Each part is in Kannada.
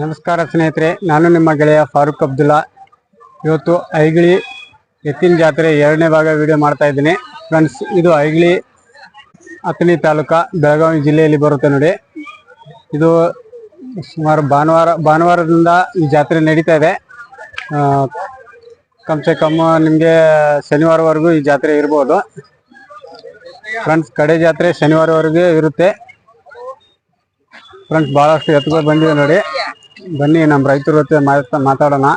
ನಮಸ್ಕಾರ ಸ್ನೇಹಿತರೆ, ನಾನು ನಿಮ್ಮ ಗೆಳೆಯ ಫಾರೂಕ್ ಅಬ್ದುಲ್ಲಾ. ಇವತ್ತು ಐಗಿಳಿ ಎತ್ತಿನ ಜಾತ್ರೆ ಎರಡನೇ ಭಾಗ ವಿಡಿಯೋ ಮಾಡ್ತಾ ಇದ್ದೀನಿ. ಫ್ರೆಂಡ್ಸ್ ಇದು ಐಗಿಳಿ ಅಥಣಿ ತಾಲೂಕಾ, ಬೆಳಗಾವಿ ಜಿಲ್ಲೆಯಲ್ಲಿ ಬರುತ್ತೆ ನೋಡಿ. ಇದು ಸುಮಾರು ಭಾನುವಾರ, ಭಾನುವಾರದಿಂದ ಈ ಜಾತ್ರೆ ನಡೀತಾ ಇದೆ. ಕಮ್ಸೆ ಕಮ್ ನಿಮಗೆ ಶನಿವಾರವರೆಗೂ ಈ ಜಾತ್ರೆ ಇರ್ಬೋದು. ಫ್ರೆಂಡ್ಸ್ ಕಡೆ ಜಾತ್ರೆ ಶನಿವಾರವರೆಗೂ ಇರುತ್ತೆ. ಫ್ರೆಂಡ್ಸ್ ಭಾಳಷ್ಟು ಎತ್ತುಗಳು ಬಂದಿವೆ ನೋಡಿ. ಬನ್ನಿ ನಮ್ಮ ರೈತರ ಜೊತೆ ಮಾತಾ, ಮಾತಾಡೋಣ.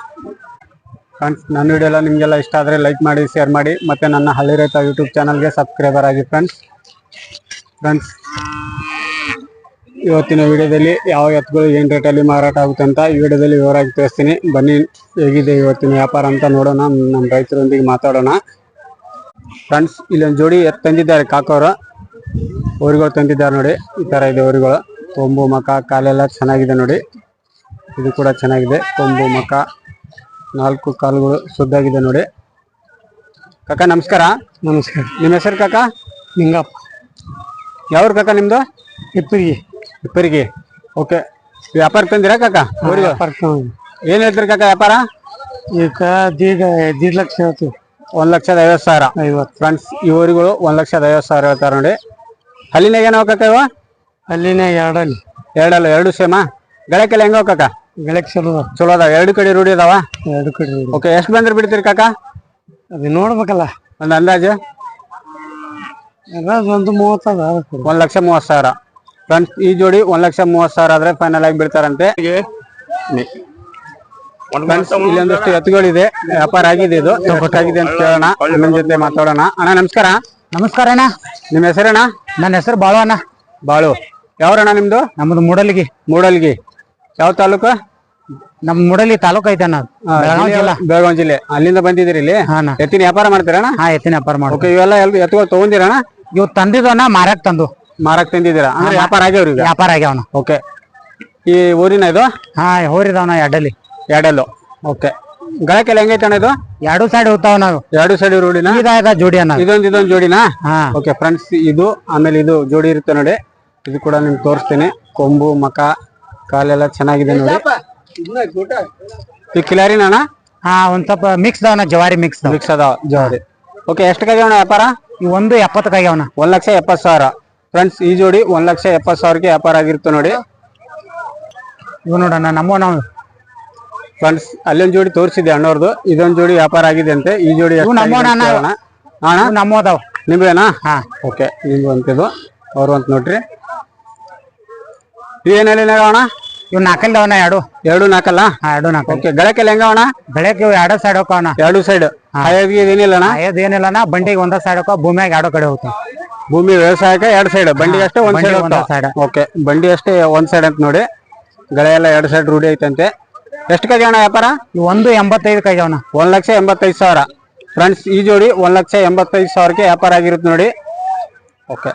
ಫ್ರೆಂಡ್ಸ್ ನನ್ನ ವಿಡಿಯೋ ಎಲ್ಲ ನಿಮಗೆಲ್ಲ ಇಷ್ಟ ಆದರೆ ಲೈಕ್ ಮಾಡಿ ಶೇರ್ ಮಾಡಿ, ಮತ್ತು ನನ್ನ ಹಳ್ಳಿ ರೈತ ಯೂಟ್ಯೂಬ್ ಚಾನಲ್ಗೆ ಸಬ್ಸ್ಕ್ರೈಬರ್ ಆಗಿ ಫ್ರೆಂಡ್ಸ್ ಫ್ರೆಂಡ್ಸ್ ಇವತ್ತಿನ ವಿಡಿಯೋದಲ್ಲಿ ಯಾವ ಎತ್ತುಗಳು, ಏನು ರೇಟಲ್ಲಿ ಮಾರಾಟ ಆಗುತ್ತೆ ಅಂತ ಈ ವಿಡಿಯೋದಲ್ಲಿ ವಿವರವಾಗಿ ತಿಳಿಸ್ತೀನಿ. ಬನ್ನಿ, ಹೇಗಿದೆ ಇವತ್ತಿನ ವ್ಯಾಪಾರ ಅಂತ ನೋಡೋಣ ನಮ್ಮ ರೈತರೊಂದಿಗೆ ಮಾತಾಡೋಣ. ಫ್ರೆಂಡ್ಸ್ ಇಲ್ಲೊಂದು ಜೋಡಿ ಎತ್ತು ತಂದಿದ್ದಾರೆ ಕಾಕೋರು ಊರುಗಳು ತಂದಿದ್ದಾರೆ ನೋಡಿ, ಈ ಥರ ಇದೆ ಊರುಗಳು ತೊಂಬು ಮಕ, ಕಾಲೆಲ್ಲ ಚೆನ್ನಾಗಿದೆ ನೋಡಿ. ಇದು ಕೂಡ ಚೆನ್ನಾಗಿದೆ. ಕೊಂಬು ಮಕ ನಾಲ್ಕು ಕಾಲುಗಳು ಶುದ್ಧಾಗಿದೆ ನೋಡಿ. ಕಾಕ ನಮಸ್ಕಾರ. ನಮಸ್ಕಾರ. ನಿಮ್ಮ ಹೆಸರು ಕಾಕ? ನಿಂಗಪ್ಪ. ಯಾವ ಕಾಕ ನಿಮ್ದು? ಇಪ್ಪರಿಗೆ. ಇಪ್ಪರಿಗೆ. ಓಕೆ. ವ್ಯಾಪಾರ ತಂದಿರಾ ಕಾಕ? ವ್ಯಾಪಾರ ಏನು ಹೇಳ್ತೀರಿ ಕಾಕ ವ್ಯಾಪಾರ? ಈಗ ದೀಡ್ ದೀಡ್ ಲಕ್ಷ ಹೇಳ್ತೀವಿ. ಒಂದು ಲಕ್ಷದ ಐವತ್ತು ಸಾವಿರ. ಐವತ್ತು. ಫ್ರೆಂಡ್ಸ್ ಈ ಒಂದು ಲಕ್ಷದ ಐವತ್ತು ಸಾವಿರ ಹೇಳ್ತಾರೆ ನೋಡಿ. ಅಲ್ಲಿನಾಗ ಏನೋ ಕಾಕ ಇವ? ಅಲ್ಲಿನ ಎರಡಲ್ಲಿ. ಎರಡಲ್ಲ ಎರಡು ಸೇಮಾ? ಗಳಕ್ಕೆಲ್ಲ ಹೆಂಗ ಕಾಕ? ಗಳಕ್ ಚಲೋ ಅದಾವ. ಚಲೋ ಅದಾವ. ಎರಡು ಕಡೆ ರೂಢಿ ಅದಾವ? ಎರಡು ಕಡೆ ನೋಡಿ. ಓಕೆ ಎಷ್ಟು ಬಂದ್ರೆ ಬಿಡ್ತೀರಿ ಕಾಕ? ಅದು ನೋಡ್ಬೇಕಲ್ಲ. ಒಂದು ಅಂದಾಜು? ಒಂದು ಮೂವತ್ತದ. ಒಂದ್ ಲಕ್ಷ ಮೂವತ್ತು ಸಾವಿರ. ಫ್ರೆಂಡ್ಸ್ ಈ ಜೋಡಿ ಒಂದ್ ಲಕ್ಷ ಮೂವತ್ತು ಸಾವಿರ ಆದ್ರೆ ಫೈನಲ್ ಆಗಿ ಬಿಡ್ತಾರಂತೆ. ಫ್ರೆಂಡ್ಸ್ ಇಲ್ಲೊಂದಷ್ಟು ಎತ್ತುಗಳಿದೆ. ವ್ಯಾಪಾರ ಆಗಿದೆ ಇದು. ಆಗಿದೆ ಅಂತ ಕೇಳೋಣ. ಅಣ್ಣನ ಜೊತೆ ಮಾತಾಡೋಣ. ಅಣ್ಣ ನಮಸ್ಕಾರ. ನಮಸ್ಕಾರ ಅಣ್ಣ. ನಿಮ್ಮ ಹೆಸರಣ್ಣ? ನನ್ನ ಹೆಸರು ಬಾಳು ಅಣ್ಣ. ಬಾಳು. ಯಾವ್ರಣ್ಣ ನಿಮ್ದು? ನಮ್ದು ಮೂಡಲ್ಗಿ. ಮೂಡಲ್ಗಿ. ಯಾವ ತಾಲೂಕು? ನಮ್ ಮೂಡಲಿ ತಾಲೂಕ್ ಐತೆ ಅಣ್ಣ. ಬೆಳಗಾವಿ ಜಿಲ್ಲೆ- ಬೆಳಗಾವಿ ಜಿಲ್ಲೆ. ಅಲ್ಲಿಂದ ಬಂದಿದ್ದೀರಿ ಇಲ್ಲಿ? ಎತ್ತಿನ ವ್ಯಾಪಾರ ಮಾಡ್ತೀರಣ್ಣ ಹಾ ಎತ್ತಿನ ವ್ಯಾಪಾರ ಮಾಡು ಓಕೆ ಇವೆಲ್ಲ ಎಲ್ ಎತ್ತುಗಳು ತಗೊಂಡಿರಣ್ಣ ಇವ್ ತಂದಿದ್ದು ಮಾರಾಕ್ ತಂದು. ಮಾರಾಕ್ ತಂದಿದ್ದೀರಾ? ಅಂದ್ರೆ ವ್ಯಾಪಾರ ಆಗ್ಯಾವ್ರಿ ಈಗ? ವ್ಯಾಪಾರ ಆಗ್ಯಾವನ ಓಕೆ ಈ ಊರಿನ ಇದು? ಹಾ ಹೋರಿದವನ ಎಡಲಿ ಎರಡಲ್ಲು ಓಕೆ ಗಳಕ್ಕೆಲ್ಲ ಹೆಂಗೈತೆ ಅಣ್ಣ ಇದು? ಎರಡು ಸೈಡ್ ಹೋಗ್ತಾವ ನಾವು ಎರಡು ಸೈಡ್ ಇದಾದ ಜೋಡಿ ಅಣ್ಣ. ಇದೊಂದು ಇದೊಂದು ಜೋಡಿನಾ? ಹಾ. ಓಕೆ ಫ್ರೆಂಡ್ಸ್ ಇದು ಆಮೇಲೆ ಇದು ಜೋಡಿ ಇರುತ್ತೆ ನೋಡಿ. ಇದು ಕೂಡ ನಿಮ್ಗೆ ತೋರಿಸ್ತೀನಿ. ಕೊಂಬು ಮಕ ಕಾಲೆಲ್ಲ ಚೆನ್ನಾಗಿದೆ ನೋಡಿ. ಈ ಕಿಲಾರಿನ ಅಣ್ಣ? ಹಾ ಒಂದ್ ಸ್ವಲ್ಪ ಮಿಕ್ಸ್ ಅದಾವನ ಜವಾರಿ ಮಿಕ್ಸ್ ಮಿಕ್ಸ್ ಅದಾವ ಜವಾರಿ. ಓಕೆ ಎಷ್ಟಕ್ಕಾಗ್ಯಾವ ಅಣ್ಣ ವ್ಯಾಪಾರ? ಇವ್ ಒಂದು ಎಪ್ಪತ್ತಕ್ಕಾಗ್ಯಾವನ ಒಂದ್ ಲಕ್ಷ ಎಪ್ಪತ್ತು ಸಾವಿರ. ಫ್ರೆಂಡ್ಸ್ ಈ ಜೋಡಿ ಒಂದ್ ಲಕ್ಷ ಎಪ್ಪತ್ತು ಸಾವಿರಕ್ಕೆ ವ್ಯಾಪಾರ ಆಗಿರುತ್ತೆ ನೋಡಿ. ಇವ್ ನೋಡಣ್ಣ ನಮ್ಮ ನಾವು. ಫ್ರೆಂಡ್ಸ್ ಅಲ್ಲೊಂದ್ ಜೋಡಿ ತೋರಿಸಿದೆ ಅಣ್ಣವ್ರದ್ದು ಇದೊಂದ್ ಜೋಡಿ ವ್ಯಾಪಾರ ಆಗಿದೆ ಅಂತೆ. ಈ ಜೋಡಿ ಇವು ಅಂತ ಅಣ್ಣ. ಅಣ್ಣ? ನಿಮ್ದೇನಾ? ಹಾ. ಓಕೆ ನಿಮ್ದು ಅಂತಿದ್ದು. ಅವ್ರು ಅಂತ ನೋಡ್ರಿ. ಇವೇನಲ್ಲಿ ಅಣ್ಣ ಇವ್ ನಾಲ್ಕಲ್ಲಿ ಅವನ ಎರಡು. ಎರಡು ನಾಕಲ್ಲ ಹಾ ಎರಡು ನಾಲ್ಕು. ಓಕೆ ಗಳಕ್ಕೆಲ್ಲ ಹೆಂಗವಣ ಬೆಳಗ್ಗೆ ಇವ್ ಎರಡು ಸೈಡ್ ಹೋಗವನ ಎರಡು ಸೈಡ್ ಹಾಯಾಗಿ ಏನಿಲ್ಲ ಅಣ್ಣ ಏನಿಲ್ಲನ ಬಂಡಿಗೆ ಒಂದ ಸೈಡ್ ಹೋಗ ಭೂಮಿಯಾಗ ಎರಡು ಕಡೆ ಹೋಗ್ತಾವ. ಭೂಮಿ ವ್ಯವಸಾಯಕ್ಕೆ ಎರಡು ಸೈಡ್ ಬಂಡಿ ಅಷ್ಟೇ ಒಂದ್ ಸೈಡ್ ಒಂದ ಸೈಡ್ ಓಕೆ ಬಂಡಿ ಅಷ್ಟೇ ಒಂದ್ ಸೈಡ್ ಅಂತ ನೋಡಿ. ಗಳೆ ಎಲ್ಲ ಎರಡು ಸೈಡ್ ರೂಢಿ ಐತಂತೆ. ಎಷ್ಟಕ್ಕಾಗಿ ಅಣ್ಣ ವ್ಯಾಪಾರ? ಒಂದು ಎಂಬತ್ತೈದು ಕೈಗವನ ಒಂದ್ ಲಕ್ಷ ಎಂಬತ್ತೈದು ಸಾವಿರ. ಫ್ರೆಂಡ್ಸ್ ಈ ಜೋಡಿ ಒಂದ್ ಲಕ್ಷ ಎಂಬತ್ತೈದು ಸಾವಿರಕ್ಕೆ ವ್ಯಾಪಾರ ಆಗಿರುತ್ತೆ ನೋಡಿ. ಓಕೆ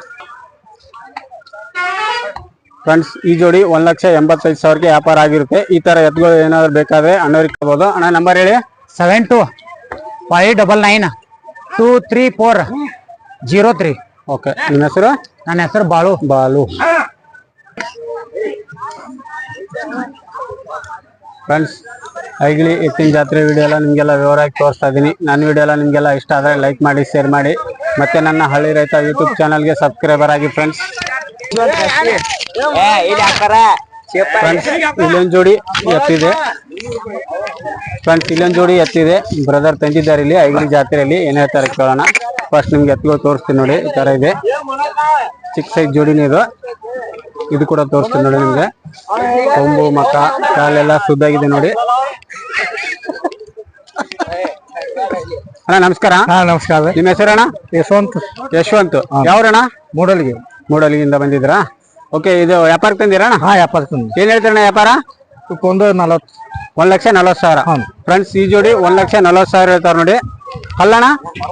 ಫ್ರೆಂಡ್ಸ್ ಈ ಜೋಡಿ ಒಂದ್ ಲಕ್ಷ ಎಂಬತ್ತೈದು ಸಾವಿರಕ್ಕೆ ವ್ಯಾಪಾರ ಆಗಿರುತ್ತೆ. ಈ ತರ ಎತ್ತುಗಳು ಏನಾದ್ರು ಬೇಕಾದ್ರೆ ಅಣ್ಣವ್ರಿಗೆ ಕೊಡ್ಬೋದು ಅಣ್ಣ ನಂಬರ್ ಹೇಳಿ. Seven two five double nine two three four zero three. Okay ನಿಮ್ಮ ಹೆಸರು? ನನ್ನ ಹೆಸರು ಬಾಳು ಬಾಲು. ಫ್ರೆಂಡ್ಸ್ ಐಗಿಳಿ ಎತ್ತಿನ ಜಾತ್ರೆ ವಿಡಿಯೋ ಎಲ್ಲ ನಿಮಗೆಲ್ಲ ವಿವರವಾಗಿ ತೋರಿಸ್ತಾ ಇದ್ದೀನಿ. ನನ್ನ ವಿಡಿಯೋ ಎಲ್ಲ ನಿಮಗೆಲ್ಲ ಇಷ್ಟ ಆದರೆ ಲೈಕ್ ಮಾಡಿ ಶೇರ್ ಮಾಡಿ. ಮತ್ತೆ ನನ್ನ ಹಳ್ಳಿ ರೈತ ಯೂಟ್ಯೂಬ್ ಚಾನಲ್ಗೆ ಸಬ್ಸ್ಕ್ರೈಬರ್ ಆಗಿ ಫ್ರೆಂಡ್ಸ್ ಇಲ್ಲೊಂದು ಜೋಡಿ ಎತ್ತಿದೆ. ಫ್ರೆಂಡ್ಸ್ ಇಲ್ಲೊಂದು ಜೋಡಿ ಎತ್ತಿದೆ. ಬ್ರದರ್ ತಂದಿದ್ದಾರೆ ಇಲ್ಲಿ ಐಗಡಿ ಜಾತ್ರೆಯಲ್ಲಿ. ಏನ್ ಹೇಳ್ತಾರೆ ಕೇಳೋಣ. ಫಸ್ಟ್ ನಿಮ್ಗೆ ಎತ್ತುಗಳು ತೋರಿಸ್ತೀನಿ ನೋಡಿ ಈ ತರ ಇದೆ. ಚಿಕ್ಕ ಸೈಜ್ ಜೋಡಿನೇ ಇದು. ಇದು ಕೂಡ ತೋರಿಸ್ತೀನಿ ನೋಡಿ ನಿಮ್ಗೆ. ಕೊಂಬು ಮಕ್ಕ ಕಾಲೆಲ್ಲ ಶುದ್ಧಾಗಿದೆ ನೋಡಿ. ಅಣ್ಣ ನಮಸ್ಕಾರ. ಹಾ ನಮಸ್ಕಾರ. ನಿಮ್ಮ ಹೆಸರಣ್ಣ? ಯಶವಂತ್. ಯಶವಂತ್. ಯಾವ್ರಣ್ಣ? ಮೂಡಲ್ಗೆ. ಮೂಡಲಿಗಿಂದ ಬಂದಿದ್ರಾ ಓಕೆ ಇದು ವ್ಯಾಪಾರಕ್ಕೆ ತಂದಿರಣ್ಣ ಹಾ ಎಪ್ಪತ್ತು ಏನ್ ಹೇಳ್ತಾರಣ್ಣ ವ್ಯಾಪಾರ? ಒಂದು ನಲವತ್ತು ಒಂದ್ ಲಕ್ಷ ನಲವತ್ತು ಸಾವಿರ. ಹ್ಞೂ ಫ್ರೆಂಡ್ಸ್ ಈ ಜೋಡಿ ಒಂದು ಲಕ್ಷ ನಲವತ್ತು ಸಾವಿರ ಹೇಳ್ತಾರ ನೋಡಿ. ಅಲ್ಲಣ್ಣ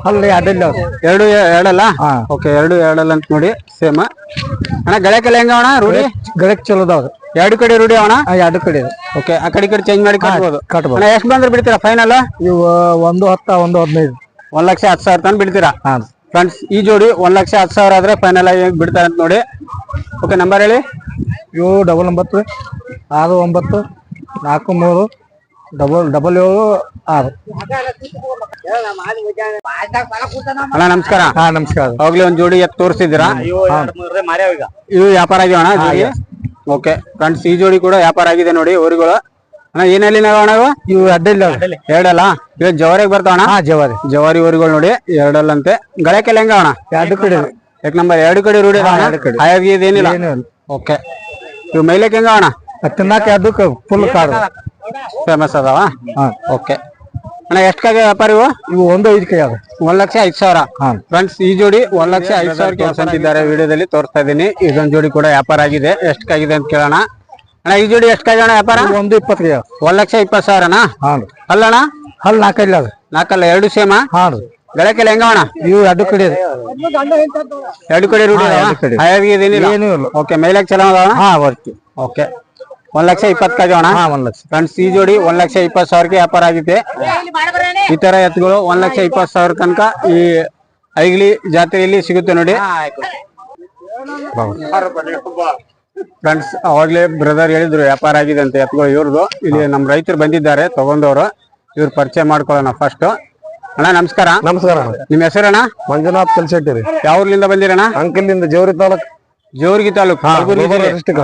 ಅಲ್ಲಿ ಅದಲ್ಲ ಎರಡು ಎರಡಲ್ಲ? ಹಾ. ಓಕೆ ಎರಡು ಎರಡಲ್ಲ ಅಂತ ನೋಡಿ ಸೇಮ್ ಅಣ್ಣ ಗಳಕ್ಕೆಲ್ಲ ಹೆಂಗ ಅಣ್ಣ ರೂಢಿ? ಗಳಕ್ ಚಲೋ ಎರಡು ಕಡೆ ರೂಢಿ ಅವಣ ಆ ಎರಡು ಕಡೆ ಇದೆ. ಓಕೆ ಆ ಕಡೆ ಈ ಕಡೆ ಚೇಂಜ್ ಮಾಡಿ ಕಟ್ಬೋದು. ಕಟ್ಬೋದು. ಅಣ್ಣ ಎಷ್ಟು ಬಂದ್ರೆ ಬಿಡ್ತೀರಾ ಫೈನಲ್ ಇವು ಒಂದು ಹತ್ತ ಒಂದು ಹದಿನೈದು. ಒಂದ್ ಲಕ್ಷ ಹತ್ತು ಸಾವಿರ ತನಕ ಬಿಡ್ತೀರಾ? ಹಾ. ಫ್ರೆಂಡ್ಸ್ ಈ ಜೋಡಿ ಒಂದ್ ಲಕ್ಷ ಹತ್ತು ಸಾವಿರ ಆದ್ರೆ ಫೈನಲ್ ಆಗಿ ಬಿಡ್ತಾರೆ ಅಂತ ನೋಡಿ. ಓಕೆ ನಂಬರ್ ಹೇಳಿ. ಏಳು ಡಬಲ್ ಒಂಬತ್ತು ಆರು ಒಂಬತ್ತು ನಾಲ್ಕು ಮೂರು ಡಬಲ್ ಡಬಲ್ ಏಳು ಆರು. ಅಣ್ಣ ನಮಸ್ಕಾರ. ಹಾ ನಮಸ್ಕಾರ. ಹೋಗ್ಲಿ ಒಂದ್ ಜೋಡಿ ಎತ್ ತೋರಿಸಿದ್ದೀರಾ? ಇವು ವ್ಯಾಪಾರ ಆಗಿದೆ ಅಣ್ಣ ಜೋಡಿ? ಓಕೆ ಫ್ರೆಂಡ್ಸ್ ಈ ಜೋಡಿ ಕೂಡ ವ್ಯಾಪಾರ ಆಗಿದೆ ನೋಡಿ ಊರುಗಳು. ಅಣ್ಣ ಏನಲ್ಲಿ ಅಣ್ಣ ಇವು ಇವು ಅಡ್ಡಿಲ್ಲ ಎರಡಲ್ಲ? ಇವಾಗ ಜವಾರಿಗೆ ಬರ್ತಾವಣ ಹಾ ಜವಾರಿ. ಜವಾರಿ ಊರುಗಳು ನೋಡಿ ಎರಡಲ್ಲಂತೆ. ಗಳಕ್ಕೆಲ್ಲ ಹೆಂಗ ಅಣ್ಣ? ಎರಡು ಕಡೆ. ಯಾಕೆ ನಂಬರ್ ಎರಡು ಕಡೆ ರೂಢಿ ಎರಡು ಕಡೆ. ಹಾಯಾಗಿ ಇದೇನಿಲ್ಲ ಏನು ಇಲ್ಲ ಓಕೆ. ಇವು ಮೈಲಕ್ಕೆ ಹೆಂಗ ಅಣ್ಣ? ತಿನ್ನಕ್ಕೆ ಅದಕ್ಕೆ ಫುಲ್ ಕಾಡು. ಫೇಮಸ್ ಅದಾವ? ಹಾ. ಓಕೆ. ಅಣ್ಣ ಎಷ್ಟಾಗ ವ್ಯಾಪಾರ ಇವು? ಇವು ಒಂದು ಐದು ಕೈ ಅದ ಒಂದ್ ಲಕ್ಷ ಐದ್ ಸಾವಿರ. ಹಾ. ಫ್ರೆಂಡ್ಸ್ ಈ ಜೋಡಿ ಒಂದ್ ಲಕ್ಷ ಐದ್ ಸಾವಿರ ಅಂತಿದ್ದಾರೆ ವಿಡಿಯೋದಲ್ಲಿ ತೋರಿಸ್ತಾ ಇದೀನಿ ಇದೊಂದ್ ಜೋಡಿ ಕೂಡ ವ್ಯಾಪಾರ ಆಗಿದೆ. ಎಷ್ಟಾಗಿದೆ ಅಂತ ಕೇಳೋಣ. ಅಣ್ಣ ಈ ಜೋಡಿ ಎಷ್ಟು ಅಣ್ಣ ವ್ಯಾಪಾರ? ಒಂದು ಇಪ್ಪತ್ತು ಒಂದ್ ಲಕ್ಷ ಇಪ್ಪತ್ತು ಸಾವಿರ ಹಾ ರೀ. ಅಲ್ಲಣ್ಣ ಹಲ್ ನಾಲ್ಕೈದು ಅದ. ನಾಲ್ಕಲ್ಲ ಎರಡು ಸೇಮ? ಹಾಂ ರೀ. ಹೆಂಗ ಅಣ್ಣ? ಇವು ಎರಡು ಕಡೆ. ಎರಡು ಕಡೆ ರೂಢಿ ಹಾ, ಎರಡು ಕಡೆ. ಏನೂ ಇಲ್ಲ. ಓಕೆ ಮೇಲೆ ಚಲೋ ಅದಾವಣ ಹಾ ವರ್ತಿ ಓಕೆ ಒಂದ್ ಲಕ್ಷ ಇಪ್ಪತ್ ಅಣ್ಣ? ಹಾ ಒಂದ್ ಲಕ್ಷ. ಫ್ರೆಂಡ್ಸ್ ಈ ಜೋಡಿ ಒಂದ್ ಲಕ್ಷ ಇಪ್ಪತ್ ಸಾವಿರಕ್ಕೆ ವ್ಯಾಪಾರ ಆಗಿದೆ. ಈ ತರ ಎತ್ತುಗಳು ಒಂದ್ ಲಕ್ಷ ಇಪ್ಪತ್ ಸಾವಿರ ತನಕ ಈ ಐಗ್ಲಿ ಜಾತ್ರೆಯಲ್ಲಿ ಸಿಗುತ್ತೆ ನೋಡಿ. ಫ್ರೆಂಡ್ಸ್ ಅವಾಗ್ಲೇ ಬ್ರದರ್ ಹೇಳಿದ್ರು ವ್ಯಾಪಾರ ಆಗಿದೆ ಅಂತ ಎತ್ತುಗಳು ಇವ್ರದ್ದು ಇಲ್ಲಿ ನಮ್ಮ ರೈತರು ಬಂದಿದ್ದಾರೆ ತಗೊಂಡವರು. ಇವ್ರು ಪರಿಚಯ ಮಾಡ್ಕೊಳ್ಳೋಣ ಫಸ್ಟ್ ಅಣ್ಣ ನಮಸ್ಕಾರ. ನಮಸ್ಕಾರ ನಿಮ್ ಹೆಸರಣ್ಣ? ಮಂಜುನಾಥ್ ಕಲ್ಶೆಟ್ಟಿ ರೀ. ಯಾವ ಊರ್ಲಿಂದ ಬಂದಿರಣ್ಣ? ಅಂಕಲಿಂದ ಜವರಿ ತಾಲೂಕ್. ಜೇವರ್ಗಿ ತಾಲೂಕು ಕಲಬುರಗಿ ಜಿಲ್ಲೆ. ಡಿಸ್ಟಿಕ್